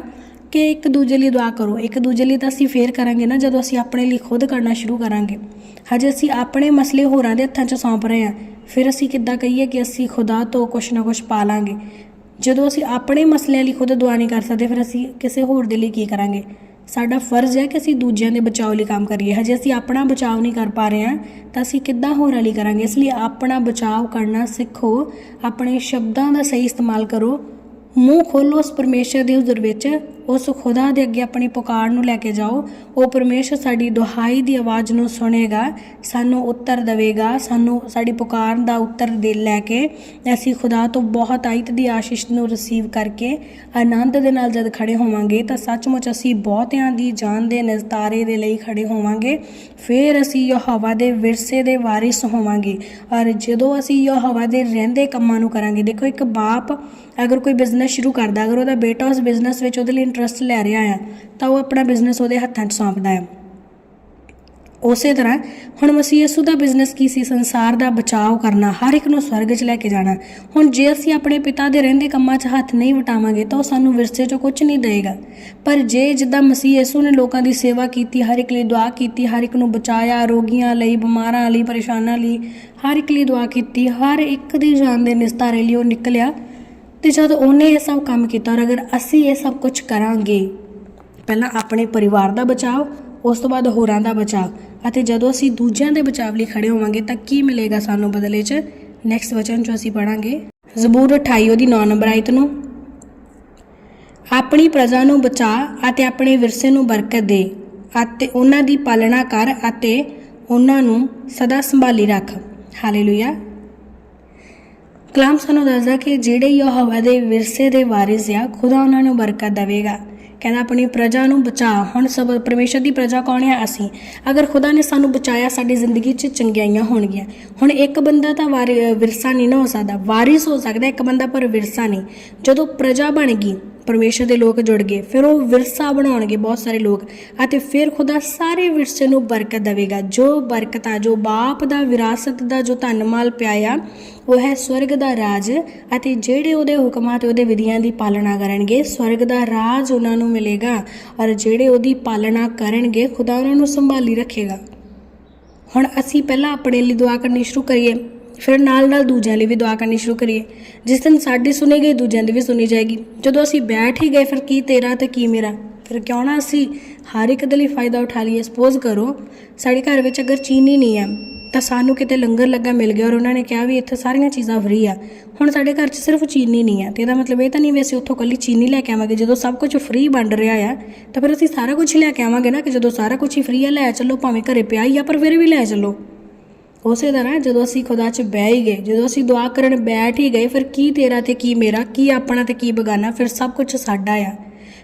ਕਿ ਇੱਕ ਦੂਜੇ ਲਈ ਦੁਆ ਕਰੋ। ਇੱਕ ਦੂਜੇ ਲਈ ਤਾਂ ਅਸੀਂ ਫੇਰ ਕਰਾਂਗੇ ਨਾ, ਜਦੋਂ ਅਸੀਂ ਆਪਣੇ ਲਈ ਖੁਦ ਕਰਨਾ ਸ਼ੁਰੂ ਕਰਾਂਗੇ। ਹਜੇ ਅਸੀਂ ਆਪਣੇ ਮਸਲੇ ਹੋਰਾਂ ਦੇ ਹੱਥਾਂ 'ਚ ਸੌਂਪ ਰਹੇ ਹਾਂ। ਫਿਰ ਅਸੀਂ ਕਿੱਦਾਂ ਕਹੀਏ ਕਿ ਅਸੀਂ ਖੁਦਾ ਤੋਂ ਕੁਛ ਨਾ ਕੁਛ ਪਾ ਲਾਂਗੇ। ਜਦੋਂ ਅਸੀਂ ਆਪਣੇ ਮਸਲਿਆਂ ਲਈ ਖੁਦ ਦੁਆ ਨਹੀਂ ਕਰ ਸਕਦੇ, ਫਿਰ ਅਸੀਂ ਕਿਸੇ ਹੋਰ ਦੇ ਲਈ ਕੀ ਕਰਾਂਗੇ? ਸਾਡਾ ਫਰਜ਼ ਹੈ ਕਿ ਅਸੀਂ ਦੂਜਿਆਂ ਦੇ ਬਚਾਓ ਲਈ ਕੰਮ ਕਰੀਏ। ਹਜੇ ਅਸੀਂ ਆਪਣਾ ਬਚਾਓ ਨਹੀਂ ਕਰ ਪਾ ਰਹੇ ਹਾਂ, ਤਾਂ ਅਸੀਂ ਕਿੱਦਾਂ ਹੋਰਾਂ ਲਈ ਕਰਾਂਗੇ? ਇਸ ਲਈ ਆਪਣਾ ਬਚਾਓ ਕਰਨਾ ਸਿੱਖੋ। ਆਪਣੇ ਸ਼ਬਦਾਂ ਦਾ ਸਹੀ ਇਸਤੇਮਾਲ ਕਰੋ। ਮੂੰਹ ਖੋਲੋ ਉਸ ਪਰਮੇਸ਼ਰ ਦੇ ਹੁਜ਼ੂਰ ਵਿੱਚ, ਉਸ ਖੁਦਾ ਦੇ ਅੱਗੇ ਆਪਣੀ ਪੁਕਾਰ ਨੂੰ ਲੈ ਕੇ ਜਾਓ। ਉਹ ਪਰਮੇਸ਼ਰ ਸਾਡੀ ਦੁਹਾਈ ਦੀ ਆਵਾਜ਼ ਨੂੰ ਸੁਣੇਗਾ, ਸਾਨੂੰ ਉੱਤਰ ਦੇਵੇਗਾ, ਸਾਨੂੰ ਸਾਡੀ ਪੁਕਾਰ ਦਾ ਉੱਤਰ ਦੇ ਲੈ ਕੇ ਅਸੀਂ ਖੁਦਾ ਤੋਂ ਬਹੁਤ ਆਇਤ ਦੀ ਆਸ਼ੀਸ਼ ਨੂੰ ਰਿਸੀਵ ਕਰਕੇ ਆਨੰਦ ਦੇ ਨਾਲ ਜਦ ਖੜੇ ਹੋਵਾਂਗੇ ਤਾਂ ਸੱਚਮੁੱਚ ਅਸੀਂ ਬਹੁਤਿਆਂ ਦੀ ਜਾਨ ਦੇ ਨਜ਼ਤਾਰੇ ਦੇ ਲਈ ਖੜੇ ਹੋਵਾਂਗੇ। ਫਿਰ ਅਸੀਂ ਯਹੋਵਾ ਦੇ ਵਿਰਸੇ ਦੇ ਵਾਰਿਸ ਹੋਵਾਂਗੇ। ਔਰ ਜਦੋਂ ਅਸੀਂ ਯਹੋਵਾ ਦੇ ਰਹਿੰਦੇ ਕੰਮਾਂ ਨੂੰ ਕਰਾਂਗੇ, ਦੇਖੋ ਇੱਕ ਬਾਪ ਅਗਰ ਕੋਈ ਬਿਜ਼ਨਸ ਸ਼ੁਰੂ ਕਰਦਾ। ਅਗਰ ਉਹਦਾ ਬੇਟਾ ਉਸ ਬਿਜ਼ਨਸ ਵਿੱਚ ਉਹਦੇ ਲਈ ਇੰਟਰਸਟ ਲੈ ਰਿਹਾ ਆ, ਤਾਂ ਉਹ ਆਪਣਾ ਬਿਜ਼ਨਸ ਉਹਦੇ ਹੱਥਾਂ 'ਚ ਸੌਂਪਦਾ ਹੈ ਉਸੇ ਤਰ੍ਹਾਂ ਹੁਣ ਮਸੀਹ ਯਿਸੂ ਦਾ ਬਿਜ਼ਨਸ ਕੀ ਸੀ? ਸੰਸਾਰ ਦਾ ਬਚਾਅ ਕਰਨਾ, ਹਰ ਇੱਕ ਨੂੰ ਸਵਰਗ 'ਚ ਲੈ ਕੇ ਜਾਣਾ। ਹੁਣ ਜੇ ਅਸੀਂ ਆਪਣੇ ਪਿਤਾ ਦੇ ਰਹਿੰਦੇ ਕੰਮਾਂ 'ਚ ਹੱਥ ਨਹੀਂ ਵਟਾਵਾਂਗੇ, ਤਾਂ ਉਹ ਸਾਨੂੰ ਵਿਰਸੇ 'ਚੋਂ ਕੁਝ ਨਹੀਂ ਦੇਗਾ ਪਰ ਜੇ ਜਿੱਦਾਂ ਮਸੀਹ ਯਿਸੂ ਨੇ ਲੋਕਾਂ ਦੀ ਸੇਵਾ ਕੀਤੀ, ਹਰ ਇੱਕ ਲਈ ਦੁਆ ਕੀਤੀ, ਹਰ ਇੱਕ ਨੂੰ ਬਚਾਇਆ, ਰੋਗੀਆਂ ਲਈ, ਬਿਮਾਰਾਂ ਲਈ, ਪਰੇਸ਼ਾਨਾਂ ਲਈ, ਹਰ ਇੱਕ ਲਈ ਦੁਆ ਕੀਤੀ, ਹਰ ਇੱਕ ਦੀ ਜਾਨ ਦੇ ਨਿਸਤਾਰੇ ਲਈ ਉਹ ਨਿਕਲਿਆ ਤੇ ਜਦ ਉਹਨੇ ਇਹ ਸਭ ਕੰਮ ਕੀਤਾ ਔਰ ਅਗਰ ਅਸੀਂ ਇਹ ਸਭ ਕੁਝ ਕਰਾਂਗੇ, ਪਹਿਲਾਂ ਆਪਣੇ ਪਰਿਵਾਰ ਦਾ ਬਚਾਓ, ਉਸ ਤੋਂ ਬਾਅਦ ਹੋਰਾਂ ਦਾ ਬਚਾਅ ਅਤੇ ਜਦੋਂ ਅਸੀਂ ਦੂਜਿਆਂ ਦੇ ਬਚਾਅ ਲਈ ਖੜੇ ਹੋਵਾਂਗੇ ਤਾਂ ਕੀ ਮਿਲੇਗਾ ਸਾਨੂੰ ਬਦਲੇ 'ਚ? ਨੈਕਸਟ ਵਚਨ 'ਚ ਅਸੀਂ ਪੜਾਂਗੇ ਜ਼ਬੂਰ 28 ਉਹਦੀ 9 ਨੰਬਰ ਆਇਤ ਨੂੰ, ਆਪਣੀ ਪ੍ਰਜਾ ਨੂੰ ਬਚਾ ਅਤੇ ਆਪਣੇ ਵਿਰਸੇ ਨੂੰ ਬਰਕਤ ਦੇ ਅਤੇ ਉਹਨਾਂ ਦੀ ਪਾਲਣਾ ਕਰ ਅਤੇ ਉਹਨਾਂ ਨੂੰ ਸਦਾ ਸੰਭਾਲੀ ਰੱਖ। ਹਾਲੇਲੂਇਆ ਕਲਾਮ ਸਾਨੂੰ ਦੱਸਦਾ ਕਿ ਜਿਹੜੇ ਯਹੋਵਾ ਦੇ ਵਿਰਸੇ ਦੇ ਵਾਰਿਸ ਆ, ਖੁਦਾ ਉਹਨਾਂ ਨੂੰ ਬਰਕਤ ਦੇਵੇਗਾ। ਕਹਿੰਦਾ, ਆਪਣੀ ਪ੍ਰਜਾ ਨੂੰ ਬਚਾ। ਹੁਣ ਸਭ ਪਰਮੇਸ਼ਰ ਦੀ ਪ੍ਰਜਾ ਕੌਣ ਹੈ ਅਸੀਂ। ਅਗਰ ਖੁਦਾ ਨੇ ਸਾਨੂੰ ਬਚਾਇਆ, ਸਾਡੀ ਜ਼ਿੰਦਗੀ 'ਚ ਚੰਗਿਆਈਆਂ ਹੋਣਗੀਆਂ। ਹੁਣ ਇੱਕ ਬੰਦਾ ਤਾਂ ਵਾਰਿ- ਵਿਰਸਾ ਨਹੀਂ ਨਾ ਹੋ ਸਕਦਾ। ਵਾਰਿਸ ਹੋ ਸਕਦਾ, ਇੱਕ ਬੰਦਾ ਪਰ ਵਿਰਸਾ ਨਹੀਂ। ਜਦੋਂ ਪ੍ਰਜਾ ਬਣ ਗਈ ਪਰਮੇਸ਼ਰ ਦੇ ਲੋਕ ਜੁੜ ਗਏ, ਫਿਰ ਉਹ ਵਿਰਸਾ ਬਣਾਉਣਗੇ ਬਹੁਤ ਸਾਰੇ ਲੋਕ ਅਤੇ ਫਿਰ ਖੁਦਾ ਸਾਰੇ ਵਿਰਸੇ ਨੂੰ ਬਰਕਤ ਦੇਵੇਗਾ। ਜੋ ਬਰਕਤ ਆ, ਜੋ ਬਾਪ ਦਾ ਵਿਰਾਸਤ ਦਾ ਜੋ ਧਨ ਮਾਲ ਪਿਆਇਆ, ਉਹ ਹੈ ਸਵਰਗ ਦਾ ਰਾਜ ਅਤੇ ਜਿਹੜੇ ਉਹਦੇ ਹੁਕਮਾਂ ਤੇ ਉਹਦੇ ਵਿਧੀਆਂ ਦੀ ਪਾਲਣਾ ਕਰਨਗੇ, ਸਵਰਗ ਦਾ ਰਾਜ ਉਹਨਾਂ ਨੂੰ ਮਿਲੇਗਾ ਔਰ ਜਿਹੜੇ ਉਹਦੀ ਪਾਲਣਾ ਕਰਨਗੇ, ਖੁਦਾ ਉਹਨਾਂ ਨੂੰ ਸੰਭਾਲੀ ਰੱਖੇਗਾ। ਹੁਣ ਅਸੀਂ ਪਹਿਲਾਂ ਆਪਣੇ ਲਈ ਦੁਆ ਕਰਨੀ ਸ਼ੁਰੂ ਕਰੀਏ। ਫਿਰ ਨਾਲ ਨਾਲ ਦੂਜਿਆਂ ਲਈ ਵੀ ਦੁਆ ਕਰਨੀ ਸ਼ੁਰੂ ਕਰੀਏ। ਜਿਸ ਦਿਨ ਸਾਡੀ ਸੁਣੀ ਗਈ, ਦੂਜਿਆਂ ਦੀ ਵੀ ਸੁਣੀ ਜਾਏਗੀ। ਜਦੋਂ ਅਸੀਂ ਬੈਠ ਹੀ ਗਏ, ਫਿਰ ਕੀ ਤੇਰਾ ਤੇ ਕੀ ਮੇਰਾ? ਫਿਰ ਕਿਉਂ ਨਾ ਅਸੀਂ ਹਰ ਇੱਕ ਦੇ ਲਈ ਫਾਇਦਾ ਉਠਾ ਲਈਏ। ਸਪੋਜ਼ ਕਰੋ, ਸਾਡੇ ਘਰ ਵਿੱਚ ਅਗਰ ਚੀਨੀ ਨਹੀਂ ਹੈ, ਤਾਂ ਸਾਨੂੰ ਕਿਤੇ ਲੰਗਰ ਲੱਗਾ ਮਿਲ ਗਿਆ ਔਰ ਉਹਨਾਂ ਨੇ ਕਿਹਾ ਵੀ ਇੱਥੇ ਸਾਰੀਆਂ ਚੀਜ਼ਾਂ ਫ੍ਰੀ ਆ। ਹੁਣ ਸਾਡੇ ਘਰ 'ਚ ਸਿਰਫ ਚੀਨੀ ਨਹੀਂ ਹੈ। ਤੇ ਇਹਦਾ ਮਤਲਬ ਇਹ ਤਾਂ ਨਹੀਂ ਵੀ ਅਸੀਂ ਉੱਥੋਂ ਕੱਲੀ ਚੀਨੀ ਲੈ ਕੇ ਆਵਾਂਗੇ। ਜਦੋਂ ਸਭ ਕੁਝ ਫ੍ਰੀ ਬਣ ਰਿਹਾ ਆ, ਤਾਂ ਫਿਰ ਅਸੀਂ ਸਾਰਾ ਕੁਝ ਲੈ ਕੇ ਆਵਾਂਗੇ ਨਾ ਕਿ ਜਦੋਂ ਸਾਰਾ ਕੁਝ ਹੀ ਫ੍ਰੀ ਆ, ਲੈ ਚੱਲੋ, ਭਾਵੇਂ ਘਰੇ ਪਿਆ ਹੀ ਆ, ਪਰ ਫਿਰ ਵੀ ਲੈ ਚੱਲੋ। ਉਸੇ ਤਰ੍ਹਾਂ ਜਦੋਂ ਅਸੀਂ ਖੁਦਾ 'ਚ ਬਹਿ ਹੀ ਗਏ, ਜਦੋਂ ਅਸੀਂ ਦੁਆ ਕਰਨ ਬੈਠ ਹੀ ਗਏ, ਫਿਰ ਕੀ ਤੇਰਾ ਤੇ ਕੀ ਮੇਰਾ, ਕੀ ਆਪਣਾ ਤੇ ਕੀ ਬਗਾਨਾ, ਫਿਰ ਸਭ ਕੁਝ ਸਾਡਾ ਆ।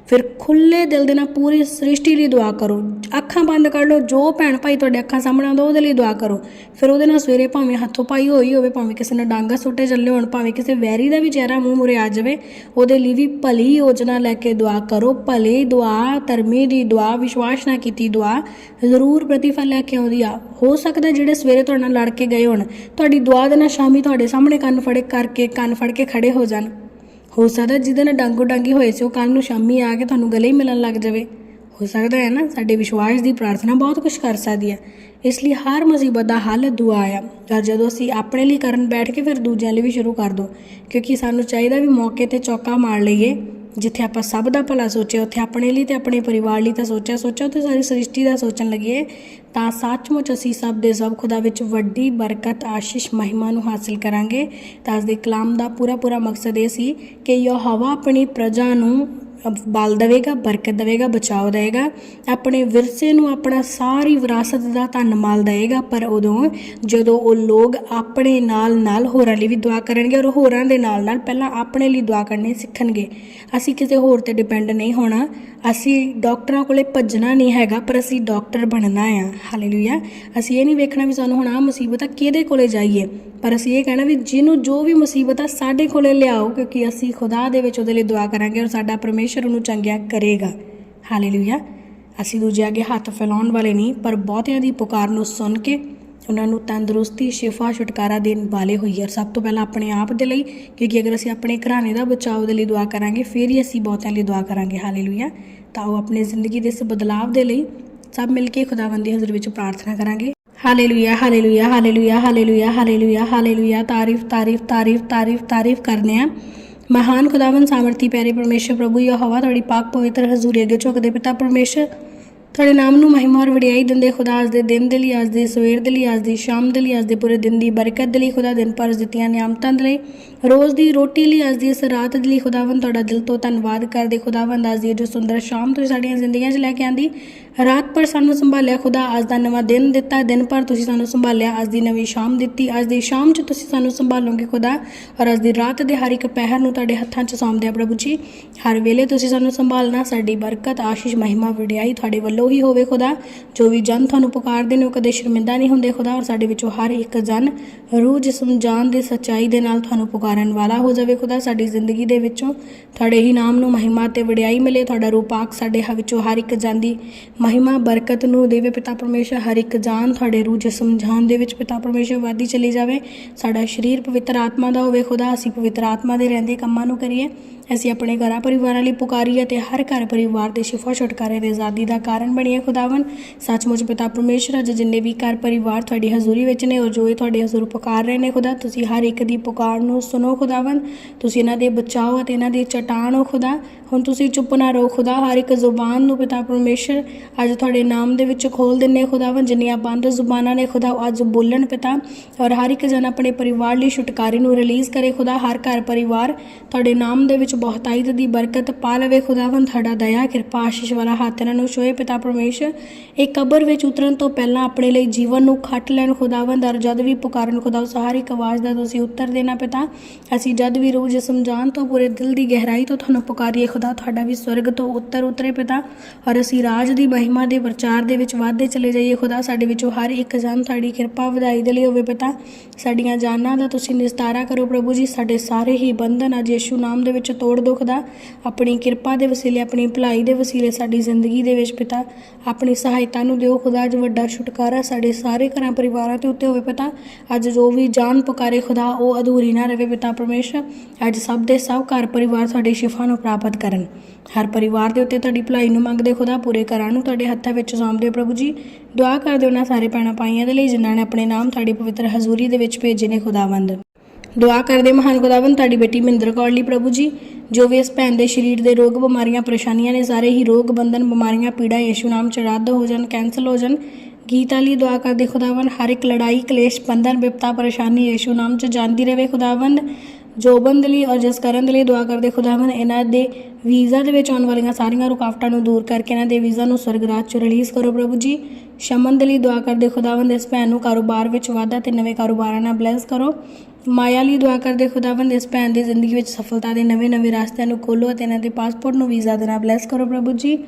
ਫਿਰ ਖੁੱਲੇ ਦਿਲ ਦੇ ਨਾਲ ਪੂਰੀ ਸ੍ਰਿਸ਼ਟੀ ਲਈ ਦੁਆ ਕਰੋ। ਅੱਖਾਂ ਬੰਦ ਕਰ ਲਓ, ਜੋ ਭੈਣ ਭਾਈ ਤੁਹਾਡੇ ਅੱਖਾਂ ਸਾਹਮਣੇ ਆਉਂਦਾ ਉਹਦੇ ਲਈ ਦੁਆ ਕਰੋ। ਫਿਰ ਉਹਦੇ ਨਾਲ ਸਵੇਰੇ ਭਾਵੇਂ ਹੱਥੋਂ ਪਾਈ ਹੋਈ ਹੋਵੇ, ਭਾਵੇਂ ਕਿਸੇ ਨੇ ਡਾਂਗਾ ਸੁੱਟੇ ਚੱਲੇ ਹੋਣ, ਭਾਵੇਂ ਕਿਸੇ ਵੈਰੀ ਦਾ ਵੀ ਚਿਹਰਾ ਮੂੰਹ ਮੁਰੇ ਆ ਜਾਵੇ, ਉਹਦੇ ਲਈ ਵੀ ਭਲੀ ਯੋਜਨਾ ਲੈ ਕੇ ਦੁਆ ਕਰੋ। ਭਲੇ ਦੁਆ, ਧਰਮੀ ਦੀ ਦੁਆ, ਵਿਸ਼ਵਾਸ ਨਾਲ ਕੀਤੀ ਦੁਆ, ਜ਼ਰੂਰ ਪ੍ਰਤੀਫਲ ਲੈ ਕੇ ਆਉਂਦੀ ਆ। ਹੋ ਸਕਦਾ ਜਿਹੜੇ ਸਵੇਰੇ ਤੁਹਾਡੇ ਨਾਲ ਲੜ ਕੇ ਗਏ ਹੋਣ, ਤੁਹਾਡੀ ਦੁਆ ਦੇ ਨਾਲ ਸ਼ਾਮੀ ਤੁਹਾਡੇ ਸਾਹਮਣੇ ਕੰਨ ਫੜੇ ਕਰਕੇ, ਕੰਨ ਫੜ ਕੇ ਖੜੇ ਹੋ ਜਾਣ। ਹੋ ਸਕਦਾ ਜਿਹਦੇ ਨਾਲ ਡਾਂਗੋ ਡਾਂਗੀ ਹੋਏ ਸੀ, ਉਹ ਕੱਲ ਨੂੰ ਸ਼ਾਮੀ ਆ ਕੇ ਤੁਹਾਨੂੰ ਗਲੇ ਹੀ ਮਿਲਣ ਲੱਗ ਜਾਵੇ। ਹੋ ਸਕਦਾ ਹੈ ਨਾ, ਸਾਡੇ ਵਿਸ਼ਵਾਸ ਦੀ ਪ੍ਰਾਰਥਨਾ ਬਹੁਤ ਕੁਝ ਕਰ ਸਕਦੀ ਹੈ। ਇਸ ਲਈ ਹਰ ਮੁਸੀਬਤ ਦਾ ਹੱਲ ਦੁਆ ਆ। ਔਰ ਜਦੋਂ ਅਸੀਂ ਆਪਣੇ ਲਈ ਕਰਨ ਬੈਠ ਕੇ ਫਿਰ ਦੂਜਿਆਂ ਲਈ ਵੀ ਸ਼ੁਰੂ ਕਰ ਦੋ, ਕਿਉਂਕਿ ਸਾਨੂੰ ਚਾਹੀਦਾ ਵੀ ਮੌਕੇ ਤੇ ਚੌਕਾ ਮਾਰ ਲਈਏ। ਜਿੱਥੇ ਆਪਾਂ ਸਭ ਦਾ ਭਲਾ ਸੋਚਿਆ, ਉੱਥੇ ਆਪਣੇ ਲਈ ਤੇ ਆਪਣੇ ਪਰਿਵਾਰ ਲਈ ਤਾਂ ਸੋਚਿਆ ਸੋਚਿਆ, ਉੱਥੇ ਸਾਰੀ ਸ੍ਰਿਸ਼ਟੀ ਦਾ ਸੋਚਣ ਲੱਗੀਏ ਤਾਂ ਸੱਚਮੁੱਚ ਅਸੀਂ ਸਭ ਦੇ ਸਭ ਖੁਦਾ ਵਿੱਚ ਵੱਡੀ ਬਰਕਤ, ਆਸ਼ੀਸ਼, ਮਹਿਮਾ ਨੂੰ ਹਾਸਲ ਕਰਾਂਗੇ। ਤਾਂ ਇਸ ਦੇ ਕਲਾਮ ਦਾ ਪੂਰਾ ਪੂਰਾ ਮਕਸਦ ਇਹ ਸੀ ਕਿ ਯਹੋਵਾ ਆਪਣੀ ਪ੍ਰਜਾ ਨੂੰ ਬਲ ਦੇਵੇਗਾ, ਬਰਕਤ ਦੇਵੇਗਾ, ਬਚਾਓ ਦੇਵੇਗਾ। ਆਪਣੇ ਵਿਰਸੇ ਨੂੰ ਆਪਣਾ ਸਾਰੀ ਵਿਰਾਸਤ ਦਾ ਧਨ ਮਾਲ ਦੇਵੇਗਾ, ਪਰ ਉਦੋਂ ਜਦੋਂ ਉਹ ਲੋਕ ਆਪਣੇ ਨਾਲ ਨਾਲ ਹੋਰਾਂ ਲਈ ਵੀ ਦੁਆ ਕਰਨਗੇ ਔਰ ਹੋਰਾਂ ਦੇ ਨਾਲ ਨਾਲ ਪਹਿਲਾਂ ਆਪਣੇ ਲਈ ਦੁਆ ਕਰਨੀ ਸਿੱਖਣਗੇ। ਅਸੀਂ ਕਿਸੇ ਹੋਰ ਤੇ ਡਿਪੈਂਡ ਨਹੀਂ ਹੋਣਾ। ਅਸੀਂ ਡਾਕਟਰਾਂ ਕੋਲੇ ਭੱਜਣਾ ਨਹੀਂ ਹੈਗਾ, ਪਰ ਅਸੀਂ ਡਾਕਟਰ ਬਣਨਾ ਆ। ਹਾਲੇਲੂਇਆ। ਅਸੀਂ ਇਹ ਨਹੀਂ ਵੇਖਣਾ ਵੀ ਸਾਨੂੰ ਹੁਣ ਆ ਮੁਸੀਬਤ ਆ, ਕਿਹਦੇ ਕੋਲੇ ਜਾਈਏ? ਪਰ ਅਸੀਂ ਇਹ ਕਹਿਣਾ ਵੀ ਜਿਹਨੂੰ ਜੋ ਵੀ ਮੁਸੀਬਤ ਆ, ਸਾਡੇ ਕੋਲੇ ਲਿਆਓ, ਕਿਉਂਕਿ ਅਸੀਂ ਖੁਦਾ ਦੇ ਵਿੱਚ ਉਹਦੇ ਲਈ ਦੁਆ ਕਰਾਂਗੇ ਔਰ ਸਾਡਾ ਪਰਮੇਸ਼ਰ ਉਹਨੂੰ ਚੰਗਿਆ ਕਰੇਗਾ। ਹਾਲੇਲੂਇਆ। ਅਸੀਂ ਦੂਜੇ ਅੱਗੇ ਹੱਥ ਫੈਲਾਉਣ ਵਾਲੇ ਨਹੀਂ, ਪਰ ਬਹੁਤਿਆਂ ਦੀ ਪੁਕਾਰ ਨੂੰ ਸੁਣ ਕੇ ਉਹਨਾਂ ਨੂੰ ਤੰਦਰੁਸਤੀ, ਸ਼ਿਫਾ, ਛੁਟਕਾਰਾ ਦੇਣ ਵਾਲੇ ਹੋਈਏ। ਔਰ ਸਭ ਤੋਂ ਪਹਿਲਾਂ ਆਪਣੇ ਆਪ ਦੇ ਲਈ, ਕਿਉਂਕਿ ਅਗਰ ਅਸੀਂ ਆਪਣੇ ਘਰਾਣੇ ਦਾ ਬਚਾਓ ਦੇ ਲਈ ਦੁਆ ਕਰਾਂਗੇ, ਫਿਰ ਹੀ ਅਸੀਂ ਬਹੁਤਿਆਂ ਲਈ ਦੁਆ ਕਰਾਂਗੇ। ਹਾਲੇਲੂਇਆ। ਤਾਂ ਉਹ ਆਪਣੀ ਜ਼ਿੰਦਗੀ ਦੇ ਇਸ ਬਦਲਾਵ ਦੇ ਲਈ ਸਭ ਮਿਲ ਕੇ ਖੁਦਾਵੰਦ ਦੀ ਹਜ਼ੂਰ ਵਿੱਚ ਪ੍ਰਾਰਥਨਾ ਕਰਾਂਗੇ। Hallelujah hallelujah hallelujah hallelujah hallelujah hallelujah. ਤਾਰੀਫ ਤਾਰੀਫ ਤਾਰੀਫ ਤਾਰੀਫ ਤਾਰੀਫ ਕਰਨੇ ਆ। ਮਹਾਨ ਖੁਦਾਵੰਦ, ਸਾਮਰਥੀ, ਪਿਆਰੇ ਪਰਮੇਸ਼ਰ, ਪ੍ਰਭੂ ਯਹੋਵਾ, ਤੁਹਾਡੀ ਪਾਕ ਪਵਿੱਤਰ ਹਜ਼ੂਰੀ ਅੱਗੇ ਝੁਕਦੇ ਪਿਤਾ ਪਰਮੇਸ਼ਰ। ਤੁਹਾਡੇ ਨਾਮ ਨੂੰ ਮਹਿਮਾ ਔਰ ਵਡਿਆਈ ਦਿੰਦੇ, ਖੁਦਾ ਅੱਜ ਦੇ ਦਿਨ ਦੇ ਲਈ, ਅੱਜ ਦੇ ਸਵੇਰ ਦੇ ਲਈ, ਅੱਜ ਦੀ ਸ਼ਾਮ ਦੇ ਲਈ, ਅੱਜ ਦੇ ਪੂਰੇ ਦਿਨ ਦੀ ਬਰਕਤ ਦੇ ਲਈ ਖੁਦਾ ਦਿਨ ਭਰ ਦਿੱਤੀਆਂ ਨਿਆਮਤਾਂ ਦੇ ਲਈ। ਰੋਜ਼ ਦੀ ਰੋਟੀ ਲਈ, ਅੱਜ ਦੀ ਇਸ ਰਾਤ ਦੇ ਲਈ ਖੁਦਾਵੰਦ, ਤੁਹਾਡਾ ਦਿਲ ਤੋਂ ਧੰਨਵਾਦ ਕਰਦੇ। ਖੁਦਾਵੰਦ, ਅੱਜ ਦੀ ਜੋ ਸੁੰਦਰ ਸ਼ਾਮ ਤੁਸੀਂ ਸਾਡੀਆਂ ਜ਼ਿੰਦਗੀਆਂ 'ਚ ਲੈ ਕੇ ਆਂਦੀ ਰਾਤ ਪਰ ਸਾਨੂੰ ਸੰਭਾਲਿਆ ਖੁਦਾ, ਅੱਜ ਦਾ ਨਵਾਂ ਦਿਨ ਦਿੱਤਾ, ਦਿਨ ਭਰ ਤੁਸੀਂ ਸਾਨੂੰ ਸੰਭਾਲਿਆ, ਅੱਜ ਦੀ ਨਵੀਂ ਸ਼ਾਮ ਦਿੱਤੀ, ਅੱਜ ਦੀ ਸ਼ਾਮ 'ਚ ਤੁਸੀਂ ਸਾਨੂੰ ਸੰਭਾਲੋਗੇ ਖੁਦਾ ਔਰ ਅੱਜ ਦੀ ਰਾਤ ਦੇ ਹਰ ਇੱਕ ਪਹਿਰ ਨੂੰ ਤੁਹਾਡੇ ਹੱਥਾਂ 'ਚ ਸੌਂਪਦੇ ਆ ਪ੍ਰਭੂ ਜੀ, ਹਰ ਵੇਲੇ ਤੁਸੀਂ ਸਾਨੂੰ ਸੰਭਾਲਣਾ, ਸਾਡੀ ਬਰਕਤ, ਆਸ਼ੀਸ਼, ਮਹਿਮਾ, ਵਡਿਆਈ ਤੁਹਾਡੇ ਵੱਲੋਂ ਹੀ ਹੋਵੇ ਖੁਦਾ, ਜੋ ਵੀ ਜਨ ਤੁਹਾਨੂੰ ਪੁਕਾਰਦੇ ਨੇ ਉਹ ਕਦੇ ਸ਼ਰਮਿੰਦਾ ਨਹੀਂ ਹੁੰਦੇ ਖੁਦਾ ਔਰ ਸਾਡੇ ਵਿੱਚੋਂ ਹਰ ਇੱਕ ਜਨ ਰੂਹ ਜਿਸਮ ਜਾਨ ਦੇ ਸੱਚਾਈ ਦੇ ਨਾਲ ਤੁਹਾਨੂੰ ਪੁਕਾਰਨ ਵਾਲਾ ਹੋ ਜਾਵੇ ਖੁਦਾ, ਸਾਡੀ ਜ਼ਿੰਦਗੀ ਦੇ ਵਿੱਚੋਂ ਤੁਹਾਡੇ ਹੀ ਨਾਮ ਨੂੰ ਮਹਿਮਾ ਤੇ ਵਡਿਆਈ ਮਿਲੇ, ਤੁਹਾਡਾ ਰੂਪ ਪਾਕ ਸਾਡੇ ਹ ਵਿੱਚੋਂ ਹਰ ਇੱਕ ਜਨ ਦੀ ਮਹਿਮਾ, ਬਰਕਤ ਨੂੰ ਦੇਵੇ ਪਿਤਾ ਪਰਮੇਸ਼ਰ, ਹਰ ਇੱਕ ਜਾਨ ਤੁਹਾਡੇ ਰੂਹ ਜਿਸਮ ਜਾਨ ਦੇ ਵਿੱਚ ਪਿਤਾ ਪਰਮੇਸ਼ਰ ਵਾਦੀ ਚਲੀ ਜਾਵੇ। ਸਾਡਾ ਸਰੀਰ ਪਵਿੱਤਰ ਆਤਮਾ ਦਾ ਹੋਵੇ, ਖੁਦਾ ਅਸੀਂ ਪਵਿੱਤਰ ਆਤਮਾ ਦੇ ਰਹਿੰਦੇ ਕੰਮਾਂ ਨੂੰ ਕਰੀਏ। ਅਸੀਂ ਆਪਣੇ ਘਰਾਂ ਪਰਿਵਾਰਾਂ ਲਈ ਪੁਕਾਰੀਏ ਅਤੇ ਹਰ ਘਰ ਪਰਿਵਾਰ ਦੇ ਸ਼ਿਫਾ ਛੁਟਕਾਰੇ ਦੇ ਆਜ਼ਾਦੀ ਦਾ ਕਾਰਨ ਬਣੀਏ ਖੁਦਾਵੰ ਸੱਚਮੁੱਚ ਪਿਤਾ ਪਰਮੇਸ਼ਰ, ਅੱਜ ਜਿੰਨੇ ਵੀ ਘਰ ਪਰਿਵਾਰ ਤੁਹਾਡੀ ਹਜ਼ੂਰੀ ਵਿੱਚ ਨੇ ਔਰ ਜੋ ਇਹ ਤੁਹਾਡੇ ਹਜ਼ੂਰ ਪੁਕਾਰ ਰਹੇ ਨੇ ਖੁਦਾ, ਤੁਸੀਂ ਹਰ ਇੱਕ ਦੀ ਪੁਕਾਰ ਨੂੰ ਸੁਣੋ ਖੁਦਾਵੰ ਤੁਸੀਂ ਇਹਨਾਂ ਦੇ ਬਚਾਓ ਅਤੇ ਇਹਨਾਂ ਦੇ ਚਟਾਨ ਹੋ ਖੁਦਾ। ਹੁਣ ਤੁਸੀਂ ਚੁੱਪ ਨਾ ਰਹੋ ਖੁਦਾ, ਹਰ ਇੱਕ ਜ਼ੁਬਾਨ ਨੂੰ ਪਿਤਾ ਪਰਮੇਸ਼ਰ, ਅੱਜ ਤੁਹਾਡੇ ਨਾਮ ਦੇ ਵਿੱਚ ਖੋਲ ਦਿੰਨੇ ਖੁਦਾਵੰ ਜਿੰਨੀਆਂ ਬੰਦ ਜ਼ੁਬਾਨਾਂ ਨੇ ਖੁਦਾ, ਉਹ ਅੱਜ ਬੋਲਣ ਪਿਤਾ। ਔਰ ਹਰ ਇੱਕ ਜਨ ਆਪਣੇ ਪਰਿਵਾਰ ਲਈ ਛੁਟਕਾਰੇ ਨੂੰ ਰਿਲੀਜ਼ ਕਰੇ ਖੁਦਾ। ਹਰ ਘਰ ਪਰਿਵਾਰ ਤੁਹਾਡੇ ਨਾਮ ਦੇ ਵਿੱਚ ਬਹੁਤਾਇਤ ਦੀ ਬਰਕਤ ਪਾ ਲਵੇ ਖੁਦਾਵੰ ਤੁਹਾਡਾ ਦਇਆ, ਕਿਰਪਾ, ਆਸ਼ੀਸ਼ ਵਾਲਾ ਹੱਥ। ਇਹਨਾਂ ਨੂੰ ਛੋਏ ਪਿਤਾ ਪਰਮੇਸ਼ਰ, ਇਹ ਕਬਰ ਵਿੱਚ ਉਤਰਨ ਤੋਂ ਪਹਿਲਾਂ ਆਪਣੇ ਲਈ ਜੀਵਨ ਨੂੰ ਖੱਟ ਲੈਣ, ਖੁਦਾਵੰਦ, ਔਰ ਜਦ ਵੀ ਪੁਕਾਰਨ ਖੁਦਾ ਉਸ ਆਵਾਜ਼ ਦਾ ਤੁਸੀਂ ਉੱਤਰ ਦੇਣਾ ਪਿਤਾ। ਅਸੀਂ ਜਦ ਵੀ ਰੂਹ ਜਿਸਮ ਜਾਨ ਤੋਂ ਪੂਰੇ ਦਿਲ ਦੀ ਗਹਿਰਾਈ ਤੋਂ ਤੁਹਾਨੂੰ ਪੁਕਾਰੀਏ, ਖੁਦਾ ਤੁਹਾਡਾ ਵੀ ਸਵਰਗ ਤੋਂ ਉੱਤਰ ਉਤਰੇ ਪਿਤਾ। ਔਰ ਅਸੀਂ ਰਾਜ ਦੀ ਮਹਿਮਾ ਦੇ ਪ੍ਰਚਾਰ ਦੇ ਵਿੱਚ ਵਾਧੇ ਚਲੇ ਜਾਈਏ, ਖੁਦਾ ਸਾਡੇ ਵਿੱਚੋਂ ਹਰ ਇੱਕ ਜਨ ਤੁਹਾਡੀ ਕਿਰਪਾ ਵਧਾਈ ਦੇ ਲਈ ਹੋਵੇ ਪਿਤਾ। ਸਾਡੀਆਂ ਜਾਨਾਂ ਦਾ ਤੁਸੀਂ ਨਿਸਤਾਰਾ ਕਰੋ ਪ੍ਰਭੂ ਜੀ, ਸਾਡੇ ਸਾਰੇ ਹੀ ਬੰਧਨ ਅੱਜ ਯੇਸ਼ੂ ਨਾਮ ਦੇ ਵਿੱਚ ਤੋੜ ਦੋ। ਖੁਦਾ ਆਪਣੀ ਕਿਰਪਾ ਦੇ ਵਸੀਲੇ, ਆਪਣੀ ਭਲਾਈ ਦੇ ਵਸੀਲੇ ਸਾਡੀ ਜ਼ਿੰਦਗੀ ਦੇ ਵਿੱਚ ਪਿਤਾ, ਆਪਣੀ ਸਹਾਇਤਾ ਨੂੰ ਦਿਓ ਖੁਦਾ, ਅੱਜ ਵੱਡਾ ਛੁਟਕਾਰਾ ਸਾਡੇ ਸਾਰੇ ਘਰਾਂ ਪਰਿਵਾਰਾਂ ਤੇ ਉੱਤੇ ਹੋਵੇ ਪਿਤਾ। ਅੱਜ ਜੋ ਵੀ ਜਾਨ ਪੁਕਾਰੇ ਖੁਦਾ, ਉਹ ਅਧੂਰੀ ਨਾ ਰਵੇ ਪਿਤਾ ਪਰਮੇਸ਼ਰ। ਅੱਜ ਸਭ ਦੇ ਸਭ ਘਰ ਪਰਿਵਾਰ ਤੁਹਾਡੇ ਸ਼ਿਫਾ ਨੂੰ ਪ੍ਰਾਪਤ ਕਰਨ। ਹਰ ਪਰਿਵਾਰ ਦੇ ਉੱਤੇ ਤੁਹਾਡੀ ਭਲਾਈ ਨੂੰ ਮੰਗਦੇ ਖੁਦਾ, ਪੂਰੇ ਘਰਾਂ ਨੂੰ ਤੁਹਾਡੇ ਹੱਥਾਂ ਵਿੱਚ ਸੌਂਪਦੇ ਪ੍ਰਭੂ ਜੀ। ਦੁਆ ਕਰਦੇ ਉਹਨਾਂ ਸਾਰੇ ਭੈਣਾਂ ਪਾਈਆਂ ਦੇ ਲਈ, ਜਿਨ੍ਹਾਂ ਨੇ ਆਪਣੇ ਨਾਮ ਤੁਹਾਡੀ ਪਵਿੱਤਰ ਹਜ਼ੂਰੀ ਦੇ ਵਿੱਚ ਭੇਜੇ ਨੇ ਖੁਦਾਵੰਦ। ਦੁਆ ਕਰਦੇ ਮਹਾਨ ਖੁਦਾਵੰਦ, ਤੁਹਾਡੀ ਬੇਟੀ ਮਹਿੰਦਰ ਕੌਰ ਲਈ ਪ੍ਰਭੂ ਜੀ। ਜੋ ਵੀ ਇਸ ਭੈਣ ਦੇ ਸਰੀਰ ਦੇ ਰੋਗ ਬਿਮਾਰੀਆਂ, ਪਰੇਸ਼ਾਨੀਆਂ ਨੇ ਸਾਰੇ ਹੀ ਰੋਗ ਬੰਧਨ ਬਿਮਾਰੀਆਂ, ਪੀੜਾ, ਯਿਸੂ ਨਾਮ ਚ ਰੱਦ ਹੋ ਜਾਣ, ਕੈਂਸਲ ਹੋ ਜਾਣ। ਗੀਤਾ ਲਈ ਦੁਆ ਕਰਦੇ ਖੁਦਾਵੰਦ, ਹਰ ਇੱਕ ਲੜਾਈ, ਕਲੇਸ਼, ਬੰਧਨ, ਵਿਪਤਾ, ਪਰੇਸ਼ਾਨੀ ਯਿਸੂ ਨਾਮ ਚ ਜਾਂਦੀ ਰਹੇ ਖੁਦਾਵੰਦ। ਜੋਬੰਦ ਲਈ ਔਰ ਜਸਕਰਨ ਦੇ ਲਈ ਦੁਆ ਕਰਦੇ ਖੁਦਾਵੰਦ, ਇਹਨਾਂ ਦੇ ਵੀਜ਼ਾ ਦੇ ਵਿੱਚ ਆਉਣ ਵਾਲੀਆਂ ਸਾਰੀਆਂ ਰੁਕਾਵਟਾਂ ਨੂੰ ਦੂਰ ਕਰਕੇ ਇਹਨਾਂ ਦੇ ਵੀਜ਼ਾ ਨੂੰ ਸਵਰਗ ਰਾਜ ਚ ਰਿਲੀਜ਼ ਕਰੋ ਪ੍ਰਭੂ ਜੀ। ਸ਼ਮਨ ਦੇ ਲਈ ਦੁਆ ਕਰਦੇ ਖੁਦਾਵੰਦ, ਇਸ ਭੈਣ ਨੂੰ ਕਾਰੋਬਾਰ ਵਿੱਚ ਵਾਧਾ ਤੇ ਨਵੇਂ ਕਾਰੋਬਾਰਾਂ ਨਾਲ ਬਲੈਸ ਕਰੋ। ਮਾਇਆ ਲਈ ਦੁਆ ਕਰਦੇ ਖੁਦਾਵੰਦ, ਇਸ ਭੈਣ ਦੀ ਜ਼ਿੰਦਗੀ ਵਿੱਚ ਸਫਲਤਾ ਦੇ ਨਵੇਂ-ਨਵੇਂ ਰਸਤਿਆਂ ਨੂੰ ਖੋਲੋ ਅਤੇ ਇਹਨਾਂ ਦੇ ਪਾਸਪੋਰਟ ਨੂੰ ਵੀਜ਼ਾ ਦੇ ਨਾਲ ਬਲੈਸ ਕਰੋ ਪ੍ਰਭੂ ਜੀ।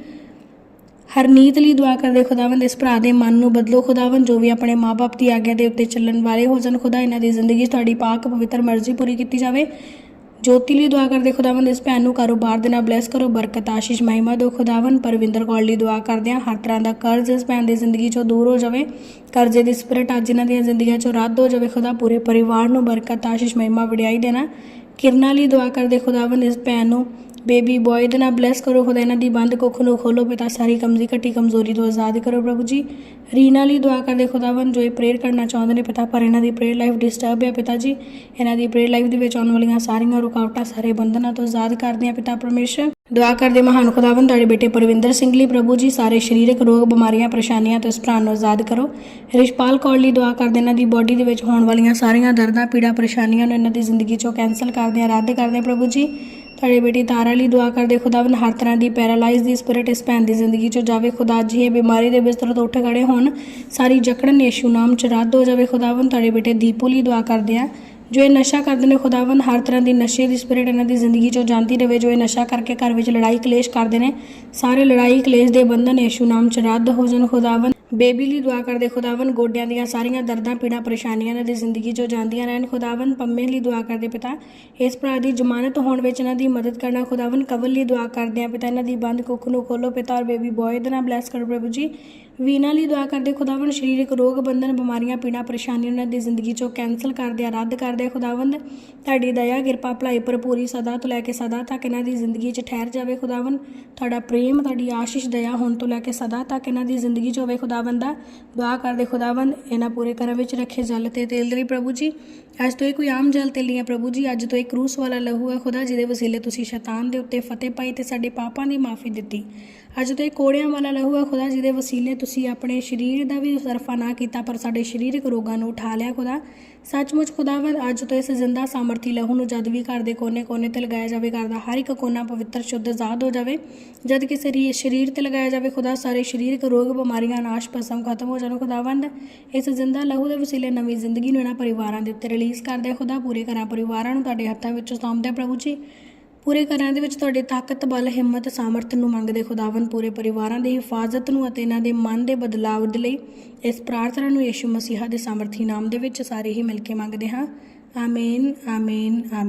ਹਰਨੀਤ ਲਈ ਦੁਆ ਕਰਦੇ ਖੁਦਾਵੰਦ, ਇਸ ਭਰਾ ਦੇ ਮਨ ਨੂੰ ਬਦਲੋ ਖੁਦਾਵੰਦ, ਜੋ ਵੀ ਆਪਣੇ ਮਾਪੇ ਦੀ ਆਗਿਆ ਦੇ ਉੱਤੇ ਚੱਲਣ ਵਾਲੇ ਹੋ ਜਾਣ। ਖੁਦਾ, ਇਹਨਾਂ ਦੀ ਜ਼ਿੰਦਗੀ 'ਚ ਤੁਹਾਡੀ ਪਾਕ ਪਵਿੱਤਰ ਮਰਜ਼ੀ ਪੂਰੀ ਕੀਤੀ ਜਾਵੇ। ਜੋਤੀ ਲਈ ਦੁਆ ਕਰਦੇ ਖੁਦਾਵੰਦ ਇਸ ਭੈਣ ਨੂੰ ਕਾਰੋਬਾਰ ਦੇ ਨਾਲ ਬਲੈਸ ਕਰੋ, ਬਰਕਤ, ਆਸ਼ੀਸ਼, ਮਹਿਮਾ ਦਿਓ ਖੁਦਾਵੰਦ। ਪਰਵਿੰਦਰ ਕੌਰ ਲਈ ਦੁਆ ਕਰਦੇ ਹਾਂ, ਹਰ ਤਰ੍ਹਾਂ ਦਾ ਕਰਜ਼ ਇਸ ਭੈਣ ਦੀ ਜ਼ਿੰਦਗੀ 'ਚੋਂ ਦੂਰ ਹੋ ਜਾਵੇ। ਕਰਜ਼ੇ ਦੀ ਸਪਿਰਿਟ ਅੱਜ ਇਹਨਾਂ ਦੀਆਂ ਜ਼ਿੰਦਗੀਆਂ 'ਚੋਂ ਰੱਦ ਹੋ ਜਾਵੇ। ਖੁਦਾ ਪੂਰੇ ਪਰਿਵਾਰ ਨੂੰ ਬਰਕਤ, ਆਸ਼ੀਸ਼, ਮਹਿਮਾ, ਵਡਿਆਈ ਦੇਣਾ। ਕਿਰਨਾਂ ਲਈ ਦੁਆ ਕਰਦੇ ਖੁਦਾਵੰਦ ਇਸ ਭੈਣ ਨੂੰ ਬੇਬੀ ਬॉय ਦੇ ਨਾਲ ਬਲੈਸ ਕਰੋ, ਖੁਦਾ ਇਹਨਾਂ ਦੀ ਬੰਦ ਕੁੱਖ ਨੂੰ ਖੋਲੋ, ਪਿਤਾ ਸਾਰੀ ਕਮਜ਼ੀ ਘਟੀ ਕਮਜ਼ੋਰੀ ਤੋਂ ਆਜ਼ਾਦ ਕਰੋ ਪ੍ਰਭੂ ਜੀ। ਰੀਨਾ ਲਈ ਦੁਆ ਕਰਦੇ ਖੁਦਾਵੰਦ, ਜੋ ਇਹ ਪ੍ਰੇਅਰ ਕਰਨਾ ਚਾਹੁੰਦੇ ਨੇ ਪਿਤਾ, ਪਰ ਇਹਨਾਂ ਦੀ ਪ੍ਰੇਅਰ ਲਾਈਫ ਡਿਸਟਰਬ ਹੈ ਪਿਤਾ ਜੀ। ਇਹਨਾਂ ਦੀ ਪ੍ਰੇਅਰ ਲਾਈਫ ਦੇ ਵਿੱਚ ਆਉਣ ਵਾਲੀਆਂ ਸਾਰੀਆਂ ਰੁਕਾਵਟਾਂ, ਸਾਰੇ ਬੰਧਨਾਂ ਤੋਂ ਆਜ਼ਾਦ ਕਰਦੇ ਆ ਪਿਤਾ ਪਰਮੇਸ਼ਰ। ਦੁਆ ਕਰਦੇ ਮਹਾਨ ਖੁਦਾਵੰਦ, ਤੁਹਾਡੇ ਬੇਟੇ ਪਰਵਿੰਦਰ ਸਿੰਘ ਲਈ ਪ੍ਰਭੂ ਜੀ, ਸਾਰੇ ਸਰੀਰਕ ਰੋਗ, ਬਿਮਾਰੀਆਂ, ਪਰੇਸ਼ਾਨੀਆਂ ਤੋਂ ਇਸ ਭਰਾ ਨੂੰ ਆਜ਼ਾਦ ਕਰੋ। ਰਿਸ਼ਪਾਲ ਕੌਰ ਲਈ ਦੁਆ ਕਰਦੇ ਇਹਨਾਂ ਦੀ ਬੋਡੀ ਦੇ ਵਿੱਚ ਹੋਣ ਵਾਲੀਆਂ ਸਾਰੀਆਂ ਦਰਦਾਂ, ਪੀੜਾ, ਪਰੇਸ਼ਾਨੀਆਂ ਨੂੰ ਇਹਨਾਂ ਦੀ ਜ਼ਿੰਦਗੀ ਚੋਂ ਕੈਨਸਲ ਕਰਦੇ ਆ ਰੱਦ ਕਰਦੇ ਪ੍ਰਭੂ ਜੀ। ਤੁਹਾਡੇ ਬੇਟੀ ਤਾਰਾ ਲਈ ਦੁਆ ਕਰਦੇ, ਖੁਦਾਵੰਦ ਹਰ ਤਰ੍ਹਾਂ ਦੀ ਪੈਰਾਲਾਈਜ਼ ਦੀ ਸਪਿਰਿਟ ਇਸ ਭੈਣ ਦੀ ਜ਼ਿੰਦਗੀ ਚੋਂ ਜਾਵੇ। ਖੁਦਾ ਜੀ, ਇਹ ਬਿਮਾਰੀ ਦੇ ਬਿਸਤਰ ਤੋਂ ਉੱਠ ਖੜੇ ਹੋਣ। ਸਾਰੀ ਜਕੜਨ ਯਿਸੂ ਨਾਮ ਚ ਰੱਦ ਹੋ ਜਾਵੇ ਖੁਦਾਵੰਦ ਤੁਹਾਡੇ ਬੇਟੇ ਦੀਪੂ ਲਈ ਦੁਆ ਕਰਦੇ ਆ। ਜੋ ਇਹ ਨਸ਼ਾ ਕਰਦੇ ਨੇ, ਖੁਦਾਵੰਦ ਹਰ ਤਰ੍ਹਾਂ ਦੀ ਨਸ਼ੇ ਦੀ ਸਪਿਰਿਟ ਇਹਨਾਂ ਦੀ ਜ਼ਿੰਦਗੀ ਚੋਂ ਜਾਂਦੀ ਰਹੇ ਜੋ ਇਹ ਨਸ਼ਾ ਕਰਕੇ ਘਰ ਵਿੱਚ ਲੜਾਈ ਕਲੇਸ਼ ਕਰਦੇ ਨੇ, ਸਾਰੇ ਲੜਾਈ ਕਲੇਸ਼ ਦੇ ਬੰਧਨ ਯਿਸੂ ਨਾਮ ਚ ਰੱਦ ਹੋ ਜਾਣ, ਖੁਦਾਵੰਦ ਬੇਬੀ ਲਈ ਦੁਆ ਕਰਦੇ, ਖੁਦਾਵੰਦ ਗੋਡਿਆਂ ਦੀਆਂ ਸਾਰੀਆਂ ਦਰਦਾਂ, ਪੀੜਾਂ, ਪਰੇਸ਼ਾਨੀਆਂ ਇਹਨਾਂ ਦੀ ਜ਼ਿੰਦਗੀ ਚੋਂ ਜਾਂਦੀਆਂ ਰਹਿਣ, ਖੁਦਾਵੰਦ ਪੰਮੇ ਲਈ ਦੁਆ ਕਰਦੇ ਪਿਤਾ, ਇਸ ਭਰਾ ਦੀ ਜ਼ਮਾਨਤ ਹੋਣ ਵਿੱਚ ਇਹਨਾਂ ਦੀ ਮਦਦ ਕਰਨਾ, ਖੁਦਾਵੰਦ ਕਵਲ ਲਈ ਦੁਆ ਕਰਦੇ ਆ ਪਿਤਾ, ਇਹਨਾਂ ਦੀ ਬੰਦ ਕੁੱਖ ਨੂੰ ਖੋਲੋ ਪਿਤਾ ਔਰ ਬੇਬੀ ਬॉय ਦੇ ਨਾਲ ਬਲੈਸ ਕਰੋ ਪ੍ਰਭੂ ਜੀ। ਵੀਨਾ ਲਈ ਦੁਆ ਕਰਦੇ ਖੁਦਾਵੰਦ ਸਰੀਰਕ ਰੋਗ ਬੰਧਨ, ਬਿਮਾਰੀਆਂ, ਪੀੜਾਂ, ਪਰੇਸ਼ਾਨੀਆਂ ਉਹਨਾਂ ਦੀ ਜ਼ਿੰਦਗੀ ਚੋਂ ਕੈਨਸਲ ਕਰਦੇ ਆ, ਰੱਦ ਕਰਦੇ ਆ ਖੁਦਾਵੰਦ। ਤੁਹਾਡੀ ਦਇਆ, ਕਿਰਪਾ, ਭਲਾਈ ਭਰਪੂਰੀ ਸਦਾ ਤੋਂ ਲੈ ਕੇ ਸਦਾ ਤੱਕ ਇਹਨਾਂ ਦੀ ਜ਼ਿੰਦਗੀ 'ਚ ਠਹਿਰ ਜਾਵੇ ਖੁਦਾਵੰਦ। ਤੁਹਾਡਾ ਪ੍ਰੇਮ, ਤੁਹਾਡੀ ਆਸ਼ੀਸ਼, ਦਇਆ ਹੁਣ ਤੋਂ ਲੈ ਕੇ ਸਦਾ ਤੱਕ ਇਹਨਾਂ ਦੀ ਜ਼ਿੰਦਗੀ 'ਚ ਹੋਵੇ ਖੁਦਾਵੰਦ ਦਾ। ਦੁਆ ਕਰਦੇ ਖੁਦਾਵੰਦ, ਇਹਨਾਂ ਪੂਰੇ ਘਰਾਂ ਵਿੱਚ ਰੱਖੇ ਜਲ ਤੇ ਤੇਲ ਦੇ ਲਈ ਪ੍ਰਭੂ ਜੀ। ਅੱਜ ਤੋਂ ਇਹ ਕੋਈ ਆਮ ਜਲ ਤੇਲ ਨਹੀਂ ਹੈ ਪ੍ਰਭੂ ਜੀ, ਅੱਜ ਤੋਂ ਇਹ ਕਰੂਸ ਵਾਲਾ ਲਹੂ ਹੈ ਖੁਦਾ, ਜਿਹਦੇ ਵਸੀਲੇ ਤੁਸੀਂ ਸ਼ੈਤਾਨ ਦੇ ਉੱਤੇ ਫਤਿਹ ਪਾਈ ਤੇ ਸਾਡੇ ਪਾਪਾਂ ਦੀ ਮਾਫੀ ਦਿੱਤੀ। ਅੱਜ ਤੋਂ ਇਹ ਕੋੜਿਆਂ ਵਾਲਾ ਲਹੂ ਹੈ ਖੁਦਾ, ਜਿਹਦੇ ਵਸੀਲੇ ਤੁਸੀਂ ਆਪਣੇ ਸਰੀਰ ਦਾ ਵੀ ਸਰਫਾ ਨਾ ਕੀਤਾ, ਪਰ ਸਾਡੇ ਸਰੀਰਕ ਰੋਗਾਂ ਨੂੰ ਉਠਾ ਲਿਆ ਖੁਦਾ। ਸੱਚਮੁੱਚ ਖੁਦਾਵੰਦ ਅੱਜ ਤੋਂ ਇਸ ਜ਼ਿੰਦਾ ਸਾਮਰਥੀ ਲਹੂ ਨੂੰ ਜਦ ਵੀ ਘਰ ਦੇ ਕੋਨੇ-ਕੋਨੇ ਤੇ ਲਗਾਇਆ ਜਾਵੇ, ਘਰ ਦਾ ਹਰ ਇੱਕ ਕੋਨਾ ਪਵਿੱਤਰ, ਸ਼ੁੱਧ ਆਜ਼ਾਦ ਹੋ ਜਾਵੇ, ਜਦ ਕਿਸੇ ਸਰੀਰ ਤੇ ਲਗਾਇਆ ਜਾਵੇ, ਖੁਦਾ, ਸਾਰੇ ਸਰੀਰਕ ਰੋਗ, ਬਿਮਾਰੀਆਂ, ਨਾਸ਼ ਪਸਮ ਖਤਮ ਹੋ ਜਾਣ ਖੁਦਾਵੰਦ। ਇਸ ਜ਼ਿੰਦਾ ਲਹੂ ਦੇ ਵਸੀਲੇ ਨਵੀਂ ਜ਼ਿੰਦਗੀ ਨੂੰ ਇਹਨਾਂ ਪਰਿਵਾਰਾਂ ਦੇ ਉੱਤੇ ਰਿਲੀਜ਼ ਕਰਦੇ ਖੁਦਾ, ਪੂਰੇ ਘਰਾਂ ਪਰਿਵਾਰਾਂ ਨੂੰ ਤੁਹਾਡੇ ਹੱਥਾਂ ਵਿੱਚ ਸੌਂਪਦੇ ਪ੍ਰਭੂ ਜੀ। ਪੂਰੇ ਘਰਾਂ ਦੇ ਵਿੱਚ ਤੁਹਾਡੇ ਤਾਕਤ, ਬਲ, ਹਿੰਮਤ, ਸਾਮਰਥ ਨੂੰ ਮੰਗਦੇ ਖੁਦਾਵੰਦ ਪੂਰੇ ਪਰਿਵਾਰਾਂ ਦੀ ਹਿਫਾਜ਼ਤ ਨੂੰ ਅਤੇ ਇਹਨਾਂ ਦੇ ਮਨ ਦੇ ਬਦਲਾਵ ਦੇ ਲਈ ਇਸ ਪ੍ਰਾਰਥਨਾ ਨੂੰ ਯਿਸੂ ਮਸੀਹਾ ਦੇ ਸਾਮਰਥੀ ਨਾਮ ਦੇ ਵਿੱਚ ਸਾਰੇ ਹੀ ਮਿਲ ਕੇ ਮੰਗਦੇ ਹਾਂ। ਆਮੀਨ ਆਮੀਨ ਆਮੀਨ।